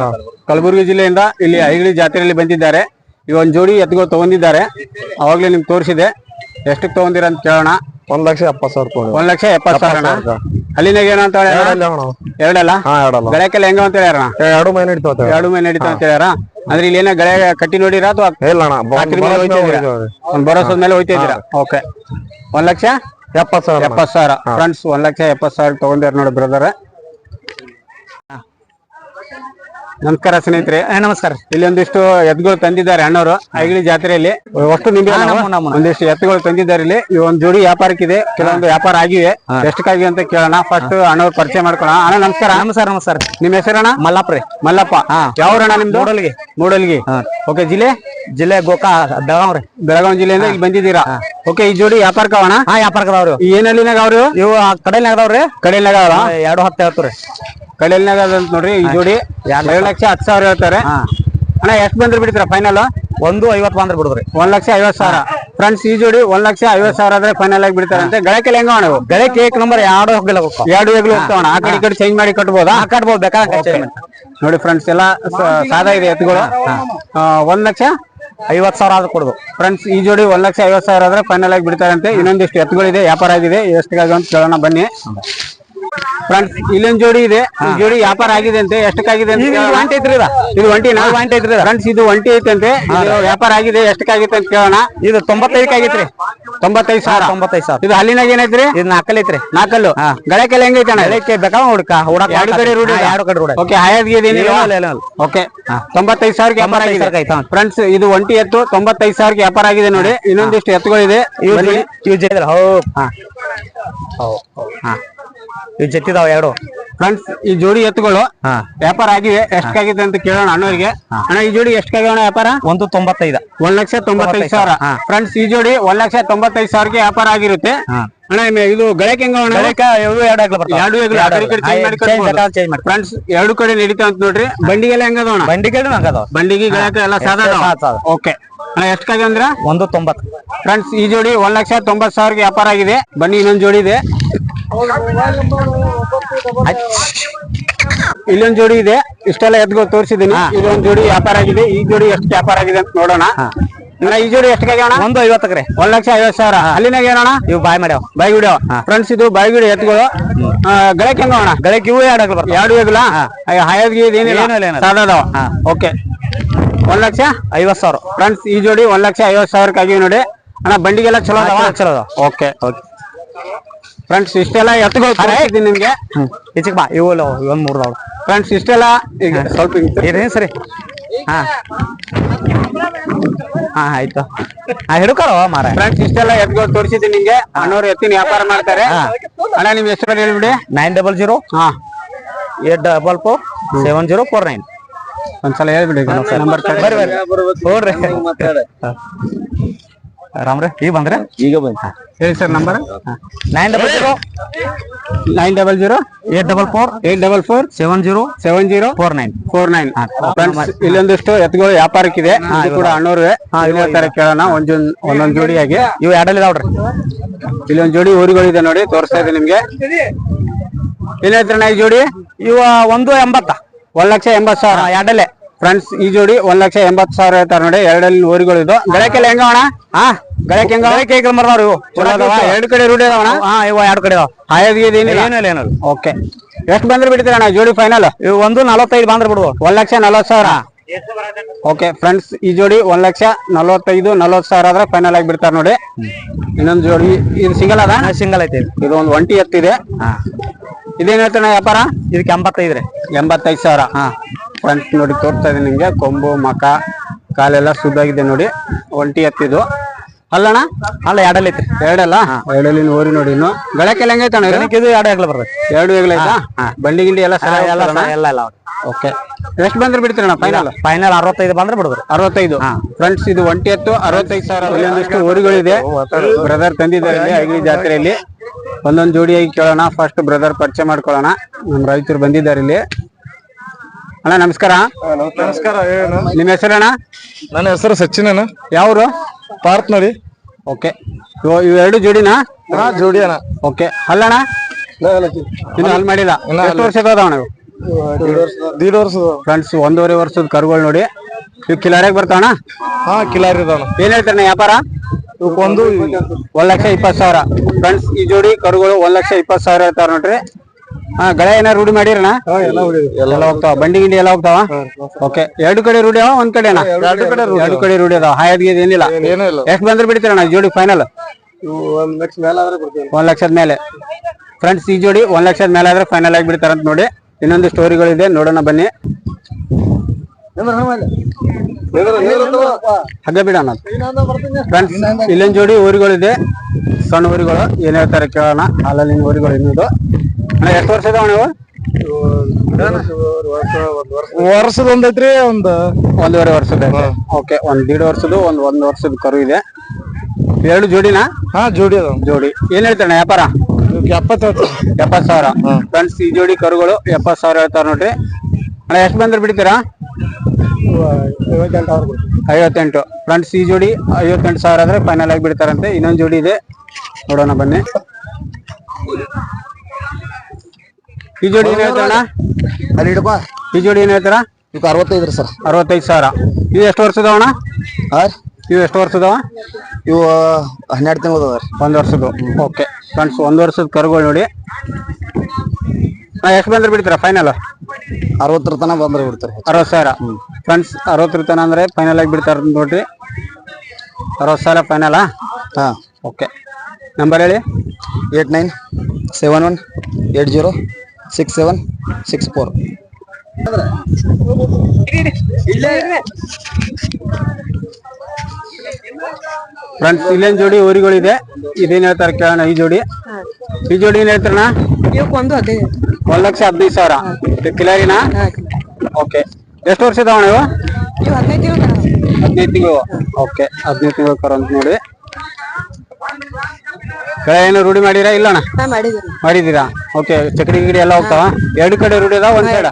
ಕಲಬುರಗಿ ಜಿಲ್ಲೆಯಿಂದ ಇಲ್ಲಿ ಐಗಳಿ ಜಾತ್ರೆಯಲ್ಲಿ ಬಂದಿದ್ದಾರೆ. ಈಗ ಒಂದ್ ಜೋಡಿ ಎತ್ತುಗಳು ತಗೊಂಡಿದ್ದಾರೆ. ಅವಾಗ್ಲೇ ನಿಮ್ಗೆ ತೋರಿಸಿದೆ. ಎಷ್ಟಕ್ಕೆ ತಗೊಂಡಿರ ಅಂತ ಕೇಳೋಣ. ಒಂದ್ ಲಕ್ಷ ಎಪ್ಪತ್ತು ಸಾವಿರ ರೂಪಾಯಿ ಒಂದ್ ಲಕ್ಷ ಎಪ್ಪತ್ತು ಸಾವಿರ. ಅಲ್ಲಿನಾಗ ಏನೋ ಅಂತ ಹೇಳ್ಯಾರ? ಎರಡಲ್ಲ ಹಾ ಎರಡಲ್ಲ. ಗಳಕ್ಕೆಲ್ಲ ಹೆಂಗ ಅಂತ ಹೇಳ್ಯಾರ ಎರಡು ಮೈನ್ ನಡೀತಾವ ಎರಡು ಮೈನ್ ನಡೀತಾ ಅಂತ ಹೇಳ್ಯಾರ? ಅಂದ್ರೆ ಇಲ್ಲಿ ಏನ ಗಳೆ ಕಟ್ಟಿ ನೋಡಿರ ಅಥವಾ ಇಲ್ಲ ಅಣ್ಣ ರಾತ್ರಿ ಮೇಲೆ ಹೋಯ್ತಾ ಇದ್ದೀರಾ? ಒಂದ್ ಭರೋಸದ ಮೇಲೆ ಹೋಯ್ತಾ ಓಕೆ. ಒಂದ್ ಲಕ್ಷ? ಎಪ್ಪತ್ ಸಾವಿರ ಎಪ್ಪತ್ ಸಾವಿರ. ಫ್ರೆಂಡ್ಸ್ ಒಂದ್ ಲಕ್ಷ ಎಪ್ಪತ್ ಸಾವಿರ ತಗೊಂಡಿರ ನೋಡಿ ಬ್ರದರ್ ನಮಸ್ಕಾರ ಸ್ನೇಹಿತರೆ. ನಮಸ್ಕಾರ. ಇಲ್ಲಿ ಒಂದಿಷ್ಟು ಎತ್ತುಗಳು ತಂದಿದ್ದಾರೆ ಅಣ್ಣವರು. ಐಗಳಿ ಜಾತ್ರೆಯಲ್ಲಿ. ಅಷ್ಟು ನಿಂಬೆ ಒಂದಿಷ್ಟು ಎತ್ತುಗಳು ತಂದಿದ್ದಾರೆ ಇಲ್ಲಿ. ಈ ಒಂದ್ ಜೋಡಿ ವ್ಯಾಪಾರಕ್ಕಿದೆ. ಕೆಲವೊಂದು ವ್ಯಾಪಾರ ಆಗಿವೆ. ಎಷ್ಟಕ್ಕಾಗಿ ಅಂತ ಕೇಳೋಣ. ಫಸ್ಟ್ ಅಣ್ಣವ್ರು ಪರಿಚಯ ಮಾಡ್ಕೊಳ್ಳೋಣ. ಅಣ್ಣ ನಮಸ್ಕಾರ. ನಮಸ್ಕಾರ ನಮಸ್ಕಾರ. ನಿಮ್ಮ ಹೆಸರಣ್ಣ? ಮಲ್ಲಾಪ್ರಿ ಮಲ್ಲಪ್ಪ. ಯಾವ್ರಣ್ಣ ನಿಮ್ದು? ಮೂಡಲ್ಗಿ. ಮೂಡಲ್ಗಿ. ಓಕೆ ಜಿಲ್ಲೆ? ಜಿಲ್ಲೆ ಗೋಕಾ ಬೆಳಗಾವ್ ರೀ. ಬೆಳಗಾವಿ ಜಿಲ್ಲೆಯಿಂದ ಇಲ್ಲಿ ಬಂದಿದ್ದೀರಾ? ಓಕೆ ಈ ಜೋಡಿ ವ್ಯಾಪಾರಕ್ಕೆ ಅವಣ ಹಾ ವ್ಯಾಪಾರದವ್ರು ಈ ಏನಲ್ಲಿನಾಗ ಅವ್ರು? ಇವು ಕಡೆಯಲ್ಲಿ ಅದಾವ್ರಿ ಕಡೆಯಲ್ನಾಗ ಅವಳ ಎರಡು ಹತ್ತು ಹೇಳ್ತಾರೆ ಕಡೆಯಲ್ನಾಗ ಅದಂತ ನೋಡ್ರಿ ಈ ಜೋಡಿ. ಎರಡು ಲಕ್ಷ. ಹತ್ತು ಸಾವಿರ ಹೇಳ್ತಾರೆ. ಅಣ್ಣ ಎಷ್ಟು ಬಂದ್ರೆ ಬಿಡ್ತೀರಾ ಫೈನಲ್ ಒಂದು ಐವತ್ತು ಬಂದ್ರೆ ಬಿಡುದ್ರಿ. ಒಂದ್ ಲಕ್ಷ ಐವತ್ ಸಾವಿರ. ಫ್ರೆಂಡ್ಸ್ ಈ ಜೋಡಿ ಒಂದ್ ಲಕ್ಷ ಐವತ್ ಸಾವಿರ ಆದ್ರೆ ಫೈನಲ್ ಆಗಿ ಬಿಡ್ತಾರಂತೆ. ಗಳಕ್ಕೆ ಹೆಂಗ ಅಣ್ಣ ಇವು? ಏಕ್ ನಂಬರ್ ಎರಡು ಹೋಗಿಲ್ಲ ಎರಡು ಹೋಗ್ಲಿ ಹೋಗ್ತಾವಣ ಆ ಕಡೆ ಈ ಕಡೆ ಚೇಂಜ್ ಮಾಡಿ ಕಟ್ಬೋದಾ? ಕಟ್ಬೋದು. ಬೇಕಾದ್ರೆ ನೋಡಿ ಫ್ರೆಂಡ್ಸ್ ಎಲ್ಲ ಸಾದಾ ಇದೆ ಎತ್ತುಗಳು ಒಂದ್ ಲಕ್ಷ ಐವತ್ತು ಸಾವಿರ ಆದ್ರೂ ಕೊಡುದು ಫ್ರೆಂಡ್ಸ್ ಈ ಜೋಡಿ ಒಂದ್ ಲಕ್ಷ ಐವತ್ತು ಸಾವಿರ ಆದ್ರೆ ಫೈನಲ್ ಆಗಿ ಬಿಡ್ತಾರಂತೆ ಇನ್ನೊಂದಿಷ್ಟು ಎತ್ತುಗಳಿದೆ, ವ್ಯಾಪಾರ ಆಗಿದೆ. ಎಷ್ಟು ಅಂತ ಕೇಳೋಣ ಬನ್ನಿ. ಫ್ರೆಂಡ್ಸ್ ಇಲ್ಲೊಂದ್ ಜೋಡಿ ಇದೆ. ಈ ಜೋಡಿ ವ್ಯಾಪಾರ ಆಗಿದೆ ಅಂತೆ. ಎಷ್ಟಕ್ಕಾಗಿದೆ ಅಂತ? ಕೇಳೋಣ. ಒಂಟಿ ಐತ್ರಿ ಇದ. ಇದು ಒಂಟಿನಾ ಒಂಟಿ ಐತ್ರಿ ಫ್ರೆಂಡ್ಸ್ ಇದು ಒಂಟಿ ಐತೆ ಇದು ವ್ಯಾಪಾರ ಆಗಿದೆ. ಎಷ್ಟಕ್ಕಾಗಿತ್ತು ಅಂತ ಕೇಳೋಣ. ಇದು ತೊಂಬತ್ತೈದಕ್ಕೆ ಆಗೈತ್ರಿ. ತೊಂಬತ್ತೈದು ಸಾವಿರ. ತೊಂಬತ್ತೈದು ಸಾವಿರ. ಇದು ಹಲ್ಲಿನಾಗ ಏನೈತ್ರಿ? ಇದು ನಾಲ್ಕಲ್ಲಿ ಐತ್ರಿ. ನಾಲ್ಕಲ್ಲು. ಗಳಕ್ಕೆಲ್ಲ ಹೆಂಗೈತೆ ಅಣ್ಣ ಬೆಳಗ್ಗೆ ಬೇಕಾವ ಹುಡುಕ? ಹುಡಕ ಎರಡು ಕಡೆ ರೂಢಿ ಇದೆ? ಎರಡು ಕಡೆ ರೂಢ ಓಕೆ ಹಾಯಾದ್ಗೆ ಏನಿಲ್ಲ? ಇಲ್ಲ, ಇಲ್ಲ, ಇಲ್ಲ. ಓಕೆ ತೊಂಬತ್ತೈದು ಸಾವಿರಕ್ಕೆ ವ್ಯಾಪಾರ ತೊಂಬತ್ತೈದು ಆಗಿದೆ. ಸಾವಿರಕ್ಕೆ ಆಯ್ತಾ? ಫ್ರೆಂಡ್ಸ್ ಇದು ಒಂಟಿ ಎತ್ತು. ತೊಂಬತ್ತೈದು ಸಾವಿರಕ್ಕೆ ವ್ಯಾಪಾರ ಆಗಿದೆ ನೋಡಿ. ಇನ್ನೊಂದಿಷ್ಟು ಎತ್ತುಗಳಿದೆ. ಇವು ಬನ್ನಿ. ಇವು ಜೊತೆ ಹೌ. ಹಾ ಹಾ. ಇವು ಜತ್ತಿದಾವ ಎರಡು? ಫ್ರೆಂಡ್ಸ್ ಈ ಜೋಡಿ ಎತ್ತುಗಳು ಹಾ. ವ್ಯಾಪಾರ ಆಗಿವೆ. ಎಷ್ಟಾಗಿದೆ ಅಂತ ಕೇಳೋಣ ಅಣ್ಣವರಿಗೆ. ಅಣ್ಣ ಈ ಜೋಡಿ ಅಣ್ಣ ವ್ಯಾಪಾರ? ಒಂದು ತೊಂಬತ್ತೈದ. ಒಂದ್ ಲಕ್ಷ ತೊಂಬತ್ತೈದು ಸಾವಿರ. ಫ್ರೆಂಡ್ಸ್ ಈ ಜೋಡಿ ಒಂದ್ ಲಕ್ಷ ತೊಂಬತ್ತೈದು ಸಾವಿರಕ್ಕೆ ವ್ಯಾಪಾರ ಆಗಿರುತ್ತೆ. ಅಣ್ಣ ಇದು ಗಳಕ್ಕೆ ಹೆಂಗ ಅಣ್ಣ? ಎರಡು ಬರ್ತಾವ. ಎರಡು ಹೆಗ್ಲು ಆ ಕಡೆ ಈ ಕಡೆ change ಮಾಡಿ ಕಟ್ಬೋದು. ಚೇಂಜ್ ಫ್ರೆಂಡ್ಸ್ ಎರಡು ಕಡೆ ನಡೀತಾ ಅಂತ ನೋಡ್ರಿ. ಬಂಡಿಗೆಲ್ಲ ಹೆಂಗದ ಅಣ್ಣ? ಬಂಡಿ ಕಡೆ ಬಂಡಿಗೆ ಗಳಕ ಎಲ್ಲ ಸಾದಾ. ಓಕೆ ಅಣ್ಣ ಎಷ್ಟಾಗ ಅಂದ್ರ? ಒಂದು ತೊಂಬತ್ತು. ಫ್ರೆಂಡ್ಸ್ ಈ ಜೋಡಿ ಒಂದ್ ಲಕ್ಷ ತೊಂಬತ್ ಸಾವಿರಕ್ಕೆ ವ್ಯಾಪಾರ ಆಗಿದೆ. ಬನ್ನಿ ಇನ್ನೊಂದ್ ಜೋಡಿ ಇದೆ. ಇಲ್ಲೊಂದ್ ಜೋಡಿ ಇದೆ. ಇಷ್ಟೆಲ್ಲ ಎದ್ಗೋ ತೋರಿಸಿದೀನಿ ಇದೊಂದ್ ಜೋಡಿ ವ್ಯಾಪಾರ ಆಗಿದೆ. ಈ ಜೋಡಿ ಎಷ್ಟು ವ್ಯಾಪಾರ ಆಗಿದೆ ಅಂತ ನೋಡೋಣ. ಈ ಜೋಡಿ ಎಷ್ಟಾಗ ಅಣ್ಣ? ಒಂದು ಐವತ್ತಕ್ರಿ ಒಂದ್ ಲಕ್ಷ ಐವತ್ ಸಾವಿರ. ಅಲ್ಲಿನಾಗ ಏನಣ್ಣ? ಇವು ಬಾಯ್ ಮಾಡ್ಯಾವ. ಬಾಯಿಗುಡಿ ಫ್ರೆಂಡ್ಸ್ ಇದು ಬಾಯಿಗುಡಿ ಎತ್ತುಗಳು ಗಳಕ್ಕೆ ಹೆಂಗ ಅಣ್ಣ? ಗಳಕ್ಕೆ ಇವು ಎರಡು ಬರ್ತಾವ. ಎರಡು ಏನೂ ಏನಿಲ್ಲ. ಇಲ್ಲ. ಸಾದವ ಓಕೆ ಒಂದ್ ಲಕ್ಷ? ಐವತ್ ಸಾವಿರ. ಫ್ರೆಂಡ್ಸ್ ಈ ಜೋಡಿ ಒಂದ್ ಲಕ್ಷ ಐವತ್ ಸಾವಿರಕ್ಕೆ ಆಗಿವೆ ನೋಡಿ. ಅಣ್ಣ ಬಂಡಿಗೆಲ್ಲ ಚಲೋ ಹಾ, ಚಲೋ- ಅದಾವ. ಓಕೆ. ಫ್ರೆಂಡ್ಸ್ ಇಷ್ಟೆಲ್ಲ ಎತ್ತುಗಳು ನಿಮ್ಗೆ. ಈಚೆಗೆ ಬಾ. ಇವು ಒಂದ್ ಮೂರ್ದಾವ್ ಫ್ರೆಂಡ್ಸ್ ಇಷ್ಟೆಲ್ಲ ಈಗ ಸ್ವಲ್ಪ ಇದೇನ್ ಸರಿ. ಹಾ. ಹಾ ಆಯ್ತು. ಹಾ ಹಿಡ್ಕೊಳವ ಮಾರ ಫ್ರೆಂಡ್ಸ್ ಇಷ್ಟೆಲ್ಲ ಎತ್ತುಗಳು ತೋರಿಸಿದ್ದೀನಿ ನಿಮ್ಗೆ ಅಣ್ಣವ್ರು ಎತ್ತಿನ ವ್ಯಾಪಾರ ಮಾಡ್ತಾರೆ. ಅಣ್ಣ ನಿಮ್ ಹೆಸರು ಹೇಳ್ಬಿಡಿ? ನೈನ್ ಡಬಲ್ ಜೀರೋ ಹಾ. Eight double four seven zero four nine ಒಂದ್ಸಲ ಹೇಳ್ಬಿಡಿ ನಂಬರ್ ಬರ್ರಿ. ಬರ್ರಿ. ನೋಡ್ರಿ. ರಾಮ್ರೆ ಈಗ ಬಂದ್ರೆ? ಈಗ ಬಂದ ಹೇಳಿ sir number. Nine double zero nine double zero eight double four eight double four seven zero seven zero four nine four nine ಇಲ್ಲೊಂದಿಷ್ಟು ಎತ್ತುಗಳು ವ್ಯಾಪಾರಕ್ಕಿದೆ. ಇದು ಕೂಡ ಅಣ್ಣೂರ್ವೆ ಇದೇ ತರ ಕೇಳೋಣ ಒಂದೊಂದ್ ಒಂದೊಂದ್ ಜೋಡಿಯಾಗಿ. ಇವು ಎರಡಲ್ಲಿ ಇದಾವ್ರಿ? ಇಲ್ಲೊಂದ್ ಜೋಡಿ ಊರುಗಳಿದೆ ನೋಡಿ ತೋರಿಸ್ತಾ ಇದೆ ನಿಮ್ಗೆ. ಏನ್ ಹೇಳ್ತಾರಣ್ಣ ಈ ಜೋಡಿ? ಇವ ಒಂದು ಎಂಬತ್ತ. ಒಂದ್ ಲಕ್ಷ ಎಂಬತ್ ಸಾವಿರ. ಎರಡಲ್ಲೇ. ಫ್ರೆಂಡ್ಸ್ ಈ ಜೋಡಿ ಒಂದ್ ಲಕ್ಷ ಎಂಬತ್ ಸಾವಿರ ಹೇಳ್ತಾರೆ ನೋಡಿ ಎರಡಲ್ಲಿ ಊರುಗಳಿದ್ದು ಇದು ಗಳಕ್ಕೆಲ್ಲ ಹೆಂಗ ಅಣ್ಣ ಹಾ. ಗಳಕ್ಕೆ ಹೆಂಗ ಮರದವ್ರಿ ಇವು. ಚಲೋ ಅದಾವ? ಎರಡು ಕಡೆ ರೂಢಿ ಅದಾವಣ ಹಾ ಇವ ಎರಡು ಕಡೆ ಆಯೋದ್ಗೀದ್ ಏನಿಲ್ಲ ಏನಿಲ್ಲ ಏನಿಲ್ಲ. ಓಕೆ. ಎಷ್ಟು ಬಂದ್ರೆ ಬಿಡ್ತೀರಣ್ಣ ಜೋಡಿ ಫೈನಲ್ ಇವು ಒಂದು ನಲವತ್ತೈದು ಬಂದ್ರೆ ಬಿಡುವ ಒಂದ್ ಲಕ್ಷ ನಲವತ್ ಸಾವಿರ? ಓಕೆ ಫ್ರೆಂಡ್ಸ್ ಈ ಜೋಡಿ ಒಂದ್ ಲಕ್ಷ ನಲವತ್ತೈದು ನಲವತ್ ಸಾವಿರ ಆದ್ರೆ ಫೈನಲ್ ಆಗಿ ಬಿಡ್ತಾರ ನೋಡಿ. ಇನ್ನೊಂದು ಜೋಡಿ ಇದು ಸಿಂಗಲ್ ಅದ? ಸಿಂಗಲ್ ಐತಿ ಇದು. ಒಂದು ಒಂಟಿ ಎತ್ತಿದೆ. ಹಾ. ಇದೇನ್ ಹೇಳ್ತಾನೆ ವ್ಯಾಪಾರ? ಇದಕ್ಕೆ ಎಂಬತ್ತೈದು ರೀ. ಎಂಬತ್ತೈದು ಸಾವಿರ. ಹಾ. ಫ್ರೆಂಡ್ಸ್ ನೋಡಿ ತೋರ್ತಾ ಇದೆ ನಿಮ್ಗೆ. ಕೊಂಬು ಮಕ ಕಾಲೆಲ್ಲ ಸುದ್ದಾಗಿದೆ ನೋಡಿ. ಒಂಟಿ ಎತ್ತಿದು ಅಲ್ಲಣ್ಣ? ಅಲ್ಲ ಎರಡಲ್ಲಿ ಐತಿ ಎರಡಲ್ಲ? ಎರಡಲ್ಲಿ ಓರಿ ನೋಡಿ ಇನ್ನು. ಗಳಕ್ಕೆಲ್ಲ? ಇದು ಎರಡು ಆಗ್ಲ ಬರ್ತದೆ. ಎರಡು ಈಗಲೇ ಐತಾ? ಬಂಡಿ ಗಿಂಡಿ ಎಲ್ಲ ಎಲ್ಲ ಎಲ್ಲ ಎಲ್ಲ ಎಲ್ಲ ಓಕೆ. ಎಷ್ಟು ಬಂದ್ರೆ ಬಿಡ್ತೀರಣ್ಣ ಫೈನಲ್ ಫೈನಲ್ ಅರವತ್ತೈದು ಬಂದ್ರೆ ಬಿಡುದ್ರಿ ಅರವತ್ತೈದು. ಫ್ರೆಂಡ್ಸ್ ಇದು ಒಂಟಿ ಎತ್ತು ಅರವತ್ತೈದು ಸಾವಿರ ಇಲ್ಲೊಂದಿಷ್ಟು ಊರುಗಳಿದೆ. ಬ್ರದರ್ ತಂದಿದ್ದಾರೆ ಇಲ್ಲಿ ಐಗಳಿ ಜಾತ್ರೆಯಲ್ಲಿ. ಒಂದೊಂದು ಜೋಡಿಯಾಗಿ ಕೇಳೋಣ. ಫಸ್ಟ್ ಬ್ರದರ್ ಪರಿಚಯ ಮಾಡ್ಕೊಳ್ಳೋಣ. ನಮ್ಮ ರೈತರು ಬಂದಿದ್ದಾರೆ ಇಲ್ಲಿ. ಅಣ್ಣ ನಮಸ್ಕಾರ. ನಮಸ್ಕಾರ. ನಿಮ್ಮ ಹೆಸರಣ್ಣ? ನನ್ನ ಹೆಸರು ಸಚಿನ್ ಯಾವ್ರು? ಪಾರ್ಥ್ ನೋಡಿ ಓಕೆ. ಇವು ಎರಡು ಜೋಡಿನಾ? ಹಾ ಜೋಡಿ ಅಣ್ಣ ಓಕೆ ಅಲ್ಲಣ್ಣ ಇನ್ನು ಅಲ್ಲಿ ಮಾಡಿಲ್ಲ. ಎಷ್ಟು ವರ್ಷದ ಅದಾವಣ ದೀಡ್ ವರ್ಷದ ಫ್ರೆಂಡ್ಸ್ ಒಂದೂವರೆ ವರ್ಷದ ಕರುಗಳು ನೋಡಿ. ಇವು ಕಿಲಾರಿಗೆ ಬರ್ತಾವಣ ಹಾ ಕಿಲಾರಿ ಇದಾವಣ ಏನ್ ಹೇಳ್ತಾರೆ ವ್ಯಾಪಾರ? ಒಂದು ಒಂದ್ ಲಕ್ಷ ಇಪ್ಪತ್ತು ಸಾವಿರ. ಫ್ರೆಂಡ್ಸ್ ಈ ಜೋಡಿ ಕರುಗಳು ಒಂದ್ ಲಕ್ಷ ಇಪ್ಪತ್ತು ಸಾವಿರ ಹೇಳ್ತಾರ ನೋಡ್ರಿ. ಹಾ ಗಳೆ ಏನಾರ ರೂಢಿ ಮಾಡಿರಣ ಎಲ್ಲ ಹೋಗ್ತಾವ? ಬಂಡಿ ಗಿಂಡಿ ಎಲ್ಲ ಹೋಗ್ತಾವ? ಓಕೆ. ಎರಡು ಕಡೆ ರೂಢಿ ಅವ ಒಂದ್ ಕಡೆ ಎರಡು ಕಡೆ ಎರಡು ಕಡೆ ರೂಢಿ ಅದಾವ. ಹಾಯದ್ಗೆ ಏನಿಲ್ಲ. ಏನೂ ಇಲ್ಲ. ಎಷ್ಟ್ ಬಂದ್ರೆ ಬಿಡ್ತೀರಣ ಜೋಡಿ ಫೈನಲ್ ಒಂದ್ ಲಕ್ಷ ಮೇಲೆ ಆದ್ರೆ ಕೊಡ್ತೀನಿ ಒಂದ್ ಲಕ್ಷದ ಮೇಲೆ. ಫ್ರೆಂಡ್ಸ್ ಈ ಜೋಡಿ ಒಂದ್ ಲಕ್ಷದ ಮೇಲೆ ಆದ್ರೆ ಫೈನಲ್ ಆಗಿ ಬಿಡ್ತಾರಂತ ನೋಡಿ. ಇನ್ನೊಂದು ಸ್ಟೋರಿಗಳಿದೆ ನೋಡೋಣ ಬನ್ನಿ. ಹಗ್ಗ ಬಿಡೋಣ ಫ್ರೆಂಡ್ಸ್ ಇಲ್ಲೊಂದ್ ಜೋಡಿ ಊರುಗಳಿದೆ. ಸಣ್ಣ ಊರುಗಳು ಏನ್ ಹೇಳ್ತಾರೆ ಕೇಳೋಣ. ಹಾಲಲ್ಲಿನ ಊರುಗಳು ಇನ್ನೊಂದು. ಎಷ್ಟು ಇದಾವ ನೀವು ವರ್ಷದ ಒಂದೈತ್ರಿ ಒಂದ್. ಒಂದೂವರೆ ವರ್ಷದ ಓಕೆ ಒಂದ್ ದೀಡ್ ವರ್ಷದ ಒಂದ್ ಒಂದ್ ವರ್ಷದ ಕರು ಇದೆ. ಎರಡು ಜೋಡಿನಾ? ಹಾ ಜೋಡಿ ಜೋಡಿ. ಏನ್ ಹೇಳ್ತಾನೆ ವ್ಯಾಪಾರ? ಎಪ್ಪತ್ತು ಎಪ್ಪತ್ ಸಾವಿರ. ಫ್ರೆಂಡ್ಸ್ ಈ ಜೋಡಿ ಕರುಗಳು ಎಪ್ಪತ್ ಸಾವಿರ ಹೇಳ್ತಾರ ನೋಡ್ರಿ. ಅಣ್ಣ ಎಷ್ಟು ಬಂದ್ರೆ ಬಿಡ್ತೀರಾ? ಐವತ್ತೆಂಟು. ಫ್ರೆಂಡ್ಸ್ ಈ ಜೋಡಿ ಐವತ್ತೆಂಟು ಸಾವಿರ ಆದ್ರೆ ಫೈನಲ್ ಆಗಿ ಬಿಡ್ತಾರಂತೆ. ಇನ್ನೊಂದು ಜೋಡಿ ಇದೆ. ನೋಡೋಣ ಬನ್ನಿ. ಈ ಜೋಡಿ ಏನ್ ಹೇಳ್ತಾರಣ್ಣ? ಅಲ್ಲಿ ಇಡಪ್ಪ ಈ ಜೋಡಿ ಏನ್ ಹೇಳ್ತಾರ? ಇವಕ್ಕೆ ಅರವತ್ತೈದು ರೀ ಸರ್. ಅರವತ್ತೈದು ಸಾವಿರ. ಇವು ಎಷ್ಟು ವರ್ಷದ ಅಣ್ಣ ಹಾಂ ಇವು ಎಷ್ಟು ವರ್ಷದವ? ಇವು ಹನ್ನೆರಡು ತಿಂಗಳು ರೀ. ಒಂದ್ ವರ್ಷದ್ದು. ಓಕೆ. ಫ್ರೆಂಡ್ಸ್ ಒಂದು ವರ್ಷದ ಕರುಗಳು ನೋಡಿ. ಎಷ್ಟು ಬಂದ್ರೆ ಬಿಡ್ತೀರಾ ಫೈನಲ್? ಅರವತ್ತರ ತನಕ ಬಂದ್ರೆ ಬಿಡ್ತಾರೆ. ಅರವತ್ತು ಸಾವಿರ. ಫ್ರೆಂಡ್ಸ್ ಅರವತ್ತರ ತನ ಅಂದರೆ ಫೈನಲ್ ಆಗಿ ಬಿಡ್ತಾರೆ ನೋಡ್ರಿ. ಅರವತ್ತು ಸಾವಿರ ಫೈನಲಾ ಹಾಂ. ಓಕೆ. ನಂಬರ್ ಹೇಳಿ? Eight nine seven one eight zero. Six seven six four friends ಇಲ್ಲೇನ್ ಜೋಡಿ ಊರಿಗಳಿದೆ. ಇದೇನ್ ಹೇಳ್ತಾರೆ ಕೇಳೋಣ ಈ ಜೋಡಿ. ಈ ಜೋಡಿ ಏನ್ ಹೇಳ್ತಾರಣ ಒಂದು ಹದಿನೈದು. ಒಂದ್ ಲಕ್ಷ ಹದಿನೈದು ಸಾವಿರ. ಕಿಲಾರಿನಾ? ಓಕೆ ಎಷ್ಟು ವರ್ಷ ಇದಾವಣ ಇವು? ಇವು ಹದಿನೈದು ತಿಂಗಳು ಹದಿನೈದು ತಿಂಗಳು. ಓಕೆ ಹದಿನೈದು ತಿಂಗಳು ಕರ ಅಂತ ನೋಡಿ. ಕಳೆ ಏನು ರೂಢಿ ಮಾಡಿರಾ ಮಾಡಿದ್ದೀನಿ ಮಾಡಿದ್ದೀರಾ ಓಕೆ ಚಕ್ರಿ ಗಿಡಿ ಎಲ್ಲ ಹೋಗ್ತಾವ? ಎರಡು ಕಡೆ ರೂಢಿ ಅದಾವ ಒಂದ್ ಸೈಡ್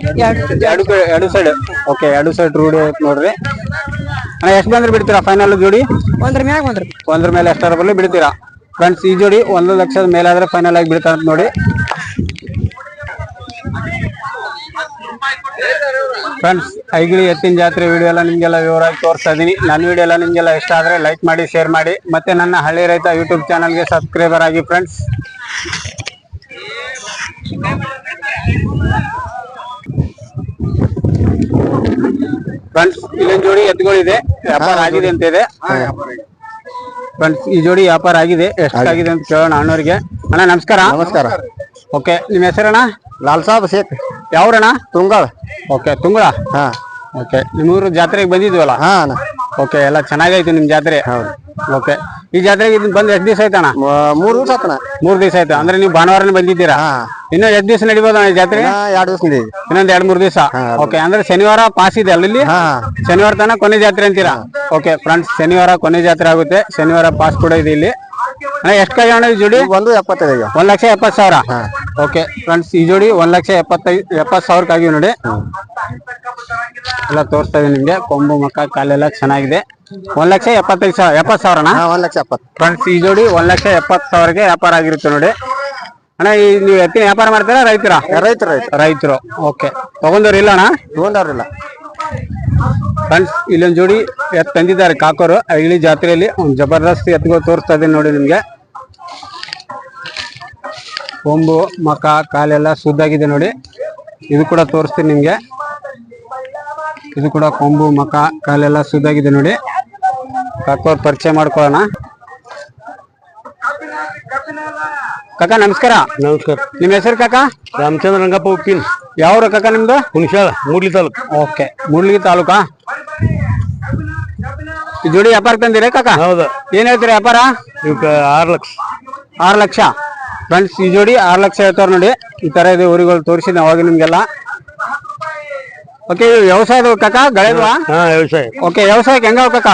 ಎರಡು ಕಡೆ ಎರಡು ಸೈಡ್ ಓಕೆ ಎರಡು ಸೈಡ್ ರೂಢಿ ಐತೆ ನೋಡ್ರಿ. ಅಣ್ಣ ಎಷ್ಟು ಬಂದ್ರೆ ಬಿಡ್ತೀರಾ ಫೈನಲ್ ಜೋಡಿ? ಒಂದ್ರ ಮೇಲೆ ಒಂದ್ರ ಒಂದ್ರ ಮೇಲೆ ಎಷ್ಟರ ಬರಲಿ ಬಿಡ್ತೀರಾ? ಫ್ರೆಂಡ್ಸ್ ಈ ಜೋಡಿ ಒಂದು ಲಕ್ಷದ ಮೇಲಾದ್ರೆ ಫೈನಲ್ ಆಗಿ ಬಿಡ್ತಾರ ನೋಡಿ. ಫ್ರೆಂಡ್ಸ್ ಐಗಿಳಿ ಎತ್ತಿನ ಜಾತ್ರೆ ವಿಡಿಯೋ ಎಲ್ಲ ನಿಮ್ಗೆಲ್ಲ ವಿವರವಾಗಿ ತೋರಿಸ್ತಾ ಇದ್ದೀನಿ ನನ್ನ ವಿಡಿಯೋ ಎಲ್ಲ ನಿಮ್ಗೆಲ್ಲ ಇಷ್ಟ ಆದರೆ ಲೈಕ್ ಮಾಡಿ ಶೇರ್ ಮಾಡಿ. ಮತ್ತೆ ನನ್ನ ಹಳ್ಳಿ ರೈತ ಯೂಟ್ಯೂಬ್ ಚಾನಲ್ಗೆ ಸಬ್ಸ್ಕ್ರೈಬರ್ ಆಗಿ ಫ್ರೆಂಡ್ಸ್ ಫ್ರೆಂಡ್ಸ್ ಇಲ್ಲೊಂದು ಜೋಡಿ ಎತ್ತುಗಳಿದೆ ವ್ಯಾಪಾರ ಆಗಿದೆ ಅಂತ ಇದೆ. ಫ್ರೆಂಡ್ಸ್ ಈ ಜೋಡಿ ವ್ಯಾಪಾರ ಆಗಿದೆ. ಎಷ್ಟಾಗಿದೆ ಅಂತ ಕೇಳೋಣ ಅಣ್ಣವರಿಗೆ. ಅಣ್ಣ ನಮಸ್ಕಾರ. ನಮಸ್ಕಾರ. ಓಕೆ ನಿಮ್ಮ ಹೆಸರಣ್ಣ? ಲಾಲ್ ಸಾಬ್ ಶೇಖ್. ಯಾವ್ರಣ್ಣ? ತುಂಗಾಳ ಓಕೆ ತುಂಗಳ ಹಾ. ಓಕೆ ನಿಮ್ಮೂರು ಜಾತ್ರೆಗೆ ಬಂದಿದ್ವಲ್ಲ? ಹಾ ಅಣ್ಣ. ಓಕೆ ಎಲ್ಲ ಚೆನ್ನಾಗೈತೆ ನಿಮ್ಮ ಜಾತ್ರೆ? ಓಕೆ ಈ ಜಾತ್ರೆಗೆ ಇದನ್ನ ಬಂದು ಎಷ್ಟು ದಿವಸ ಆಯ್ತಣ್ಣ? ಮೂರು ದಿವಸ ಆತಣ ಮೂರು ದಿವಸ ಆಯ್ತು. ಅಂದ್ರೆ ನೀವು ಭಾನುವಾರನೇ ಬಂದಿದ್ದೀರಾ? ಇನ್ನೂ ಎಷ್ಟು ದಿವಸ ನಡಿಬೋದ ಈ ಜಾತ್ರೆ? ಎರಡು ದಿವಸ ಇನ್ನೊಂದು ಎರಡು ಮೂರು ದಿವಸ? ಓಕೆ ಅಂದ್ರೆ ಶನಿವಾರ ಪಾಸ್ ಇದೆ ಅಲ್ಲಿ ಶನಿವಾರ ತನಕ ಕೊನೆ ಜಾತ್ರೆ ಅಂತೀರಾ? ಓಕೆ ಫ್ರೆಂಡ್ಸ್ ಶನಿವಾರ ಕೊನೆ ಜಾತ್ರೆ ಆಗುತ್ತೆ. ಶನಿವಾರ ಪಾಸ್ ಕೂಡ ಇದೆ ಇಲ್ಲಿ. ಅಣ್ಣ ಎಷ್ಟು ಕೈ ಅಣ್ಣ ಈ ಜೋಡಿ? ಒಂದು ಎಪ್ಪತ್ತೈದು ಒಂದ್ ಲಕ್ಷ ಎಪ್ಪತ್ತು ಸಾವಿರ? ಓಕೆ ಫ್ರೆಂಡ್ಸ್ ಈ ಜೋಡಿ ಒಂದ್ ಲಕ್ಷ ಎಪ್ಪತ್ತೈದು ಎಪ್ಪತ್ ಸಾವಿರಕ್ಕಾಗಿ ಆಗಿವೆ ನೋಡಿ. ಎಲ್ಲ ತೋರಿಸ್ತಾ ಇದೀನಿ ನಿಮ್ಗೆ. ಕೊಂಬು ಮಕ್ಕ ಕಾಲೆಲ್ಲ ಚೆನ್ನಾಗಿದೆ. ಒಂದ್ ಲಕ್ಷ ಎಪ್ಪತ್ತೈದು ಸಾವಿರ ಎಪ್ಪತ್ ಸಾವಿರ ಒಂದ್ ಲಕ್ಷ ಎಪ್ಪತ್ತು. ಫ್ರೆಂಡ್ಸ್ ಈ ಜೋಡಿ ಒಂದ್ ಲಕ್ಷ ಎಪ್ಪತ್ ಸಾವಿರಕ್ಕೆ ವ್ಯಾಪಾರ ಆಗಿರುತ್ತೆ ನೋಡಿ. ಅಣ್ಣ ಈ ನೀವು ಎತ್ತಿನ ವ್ಯಾಪಾರ ಮಾಡ್ತೀರಾ ರೈತರ? ರೈತರು ರೈತ ರೈತರು ಓಕೆ. ತಗೊಂಡವ್ರು ಇಲ್ಲ ಅಣ್ಣ? ತಗೊಂಡವ್ರಿಲ್ಲ ಫ್ರೆಂಡ್ಸ್ ಇಲ್ಲೊಂದ್ ಜೋಡಿ ತಂದಿದ್ದಾರೆ ಕಾಕೋರು. ಇಳಿ ಜಾತ್ರೆಯಲ್ಲಿ ಒಂದು ಜಬರ್ದಸ್ತ್ ಎತ್ತುಗಳು ತೋರಿಸ್ತಾ ಇದ್ದೀನಿ ನೋಡಿ ನಿಮ್ಗೆ. ಕೊಂಬು ಮಕ ಕಾಲೆಲ್ಲ ಶುದ್ಧಾಗಿದೆ ನೋಡಿ. ಇದು ಕೂಡ ತೋರಿಸ್ತೀನಿ ನಿಮಗೆ. ಇದು ಕೂಡ ಕೊಂಬು ಮಕ ಕಾಲೆಲ್ಲ ಶುದ್ಧಾಗಿದೆ ನೋಡಿ. ಕಾಕೋರ್ ಪರಿಚಯ ಮಾಡ್ಕೊಳ್ಳೋಣ. ಕಾಕ ನಮಸ್ಕಾರ. ನಮಸ್ಕಾರ. ನಿಮ್ಮ ಹೆಸರು ಕಾಕ ರಾಮಚಂದ್ರ ರಂಗಪ್ಪ ಉಪ್ಪಿನ. ಯಾವ ಕಾಕ ನಿಮ್ದು? ಹುಣಸಾಳ ಮೂಡ್ಲಿ ತಾಲೂಕು. ಓಕೆ. ಮೂಡ್ಲಿ ತಾಲೂಕಾ? ಜೋಡಿ ವ್ಯಾಪಾರ ತಂದಿರ ಕಾಕ ಹೌದು. ಏನ್ ಹೇಳ್ತೀರಾ ವ್ಯಾಪಾರ? ಇವಕ್ಕೆ ಆರು ಲಕ್ಷ. ಆರು ಲಕ್ಷ. ಫ್ರೆಂಡ್ಸ್ ಈ ಜೋಡಿ ಆರು ಲಕ್ಷ ಹೇಳ್ತಾರ ನೋಡಿ. ಈ ತರ ಇದೆ ಊರಿಗಳು ತೋರಿಸಿದ ಅವಾಗ ನಿಮ್ಗೆಲ್ಲ. ಓಕೆ ವ್ಯವಸಾಯದ ಕಾಕ ಗಳೆದ್ವಾ ಹಾ ವ್ಯವಸಾಯ. ಓಕೆ ವ್ಯವಸಾಯಕ್ಕೆ ಹೆಂಗ ಕಾಕ?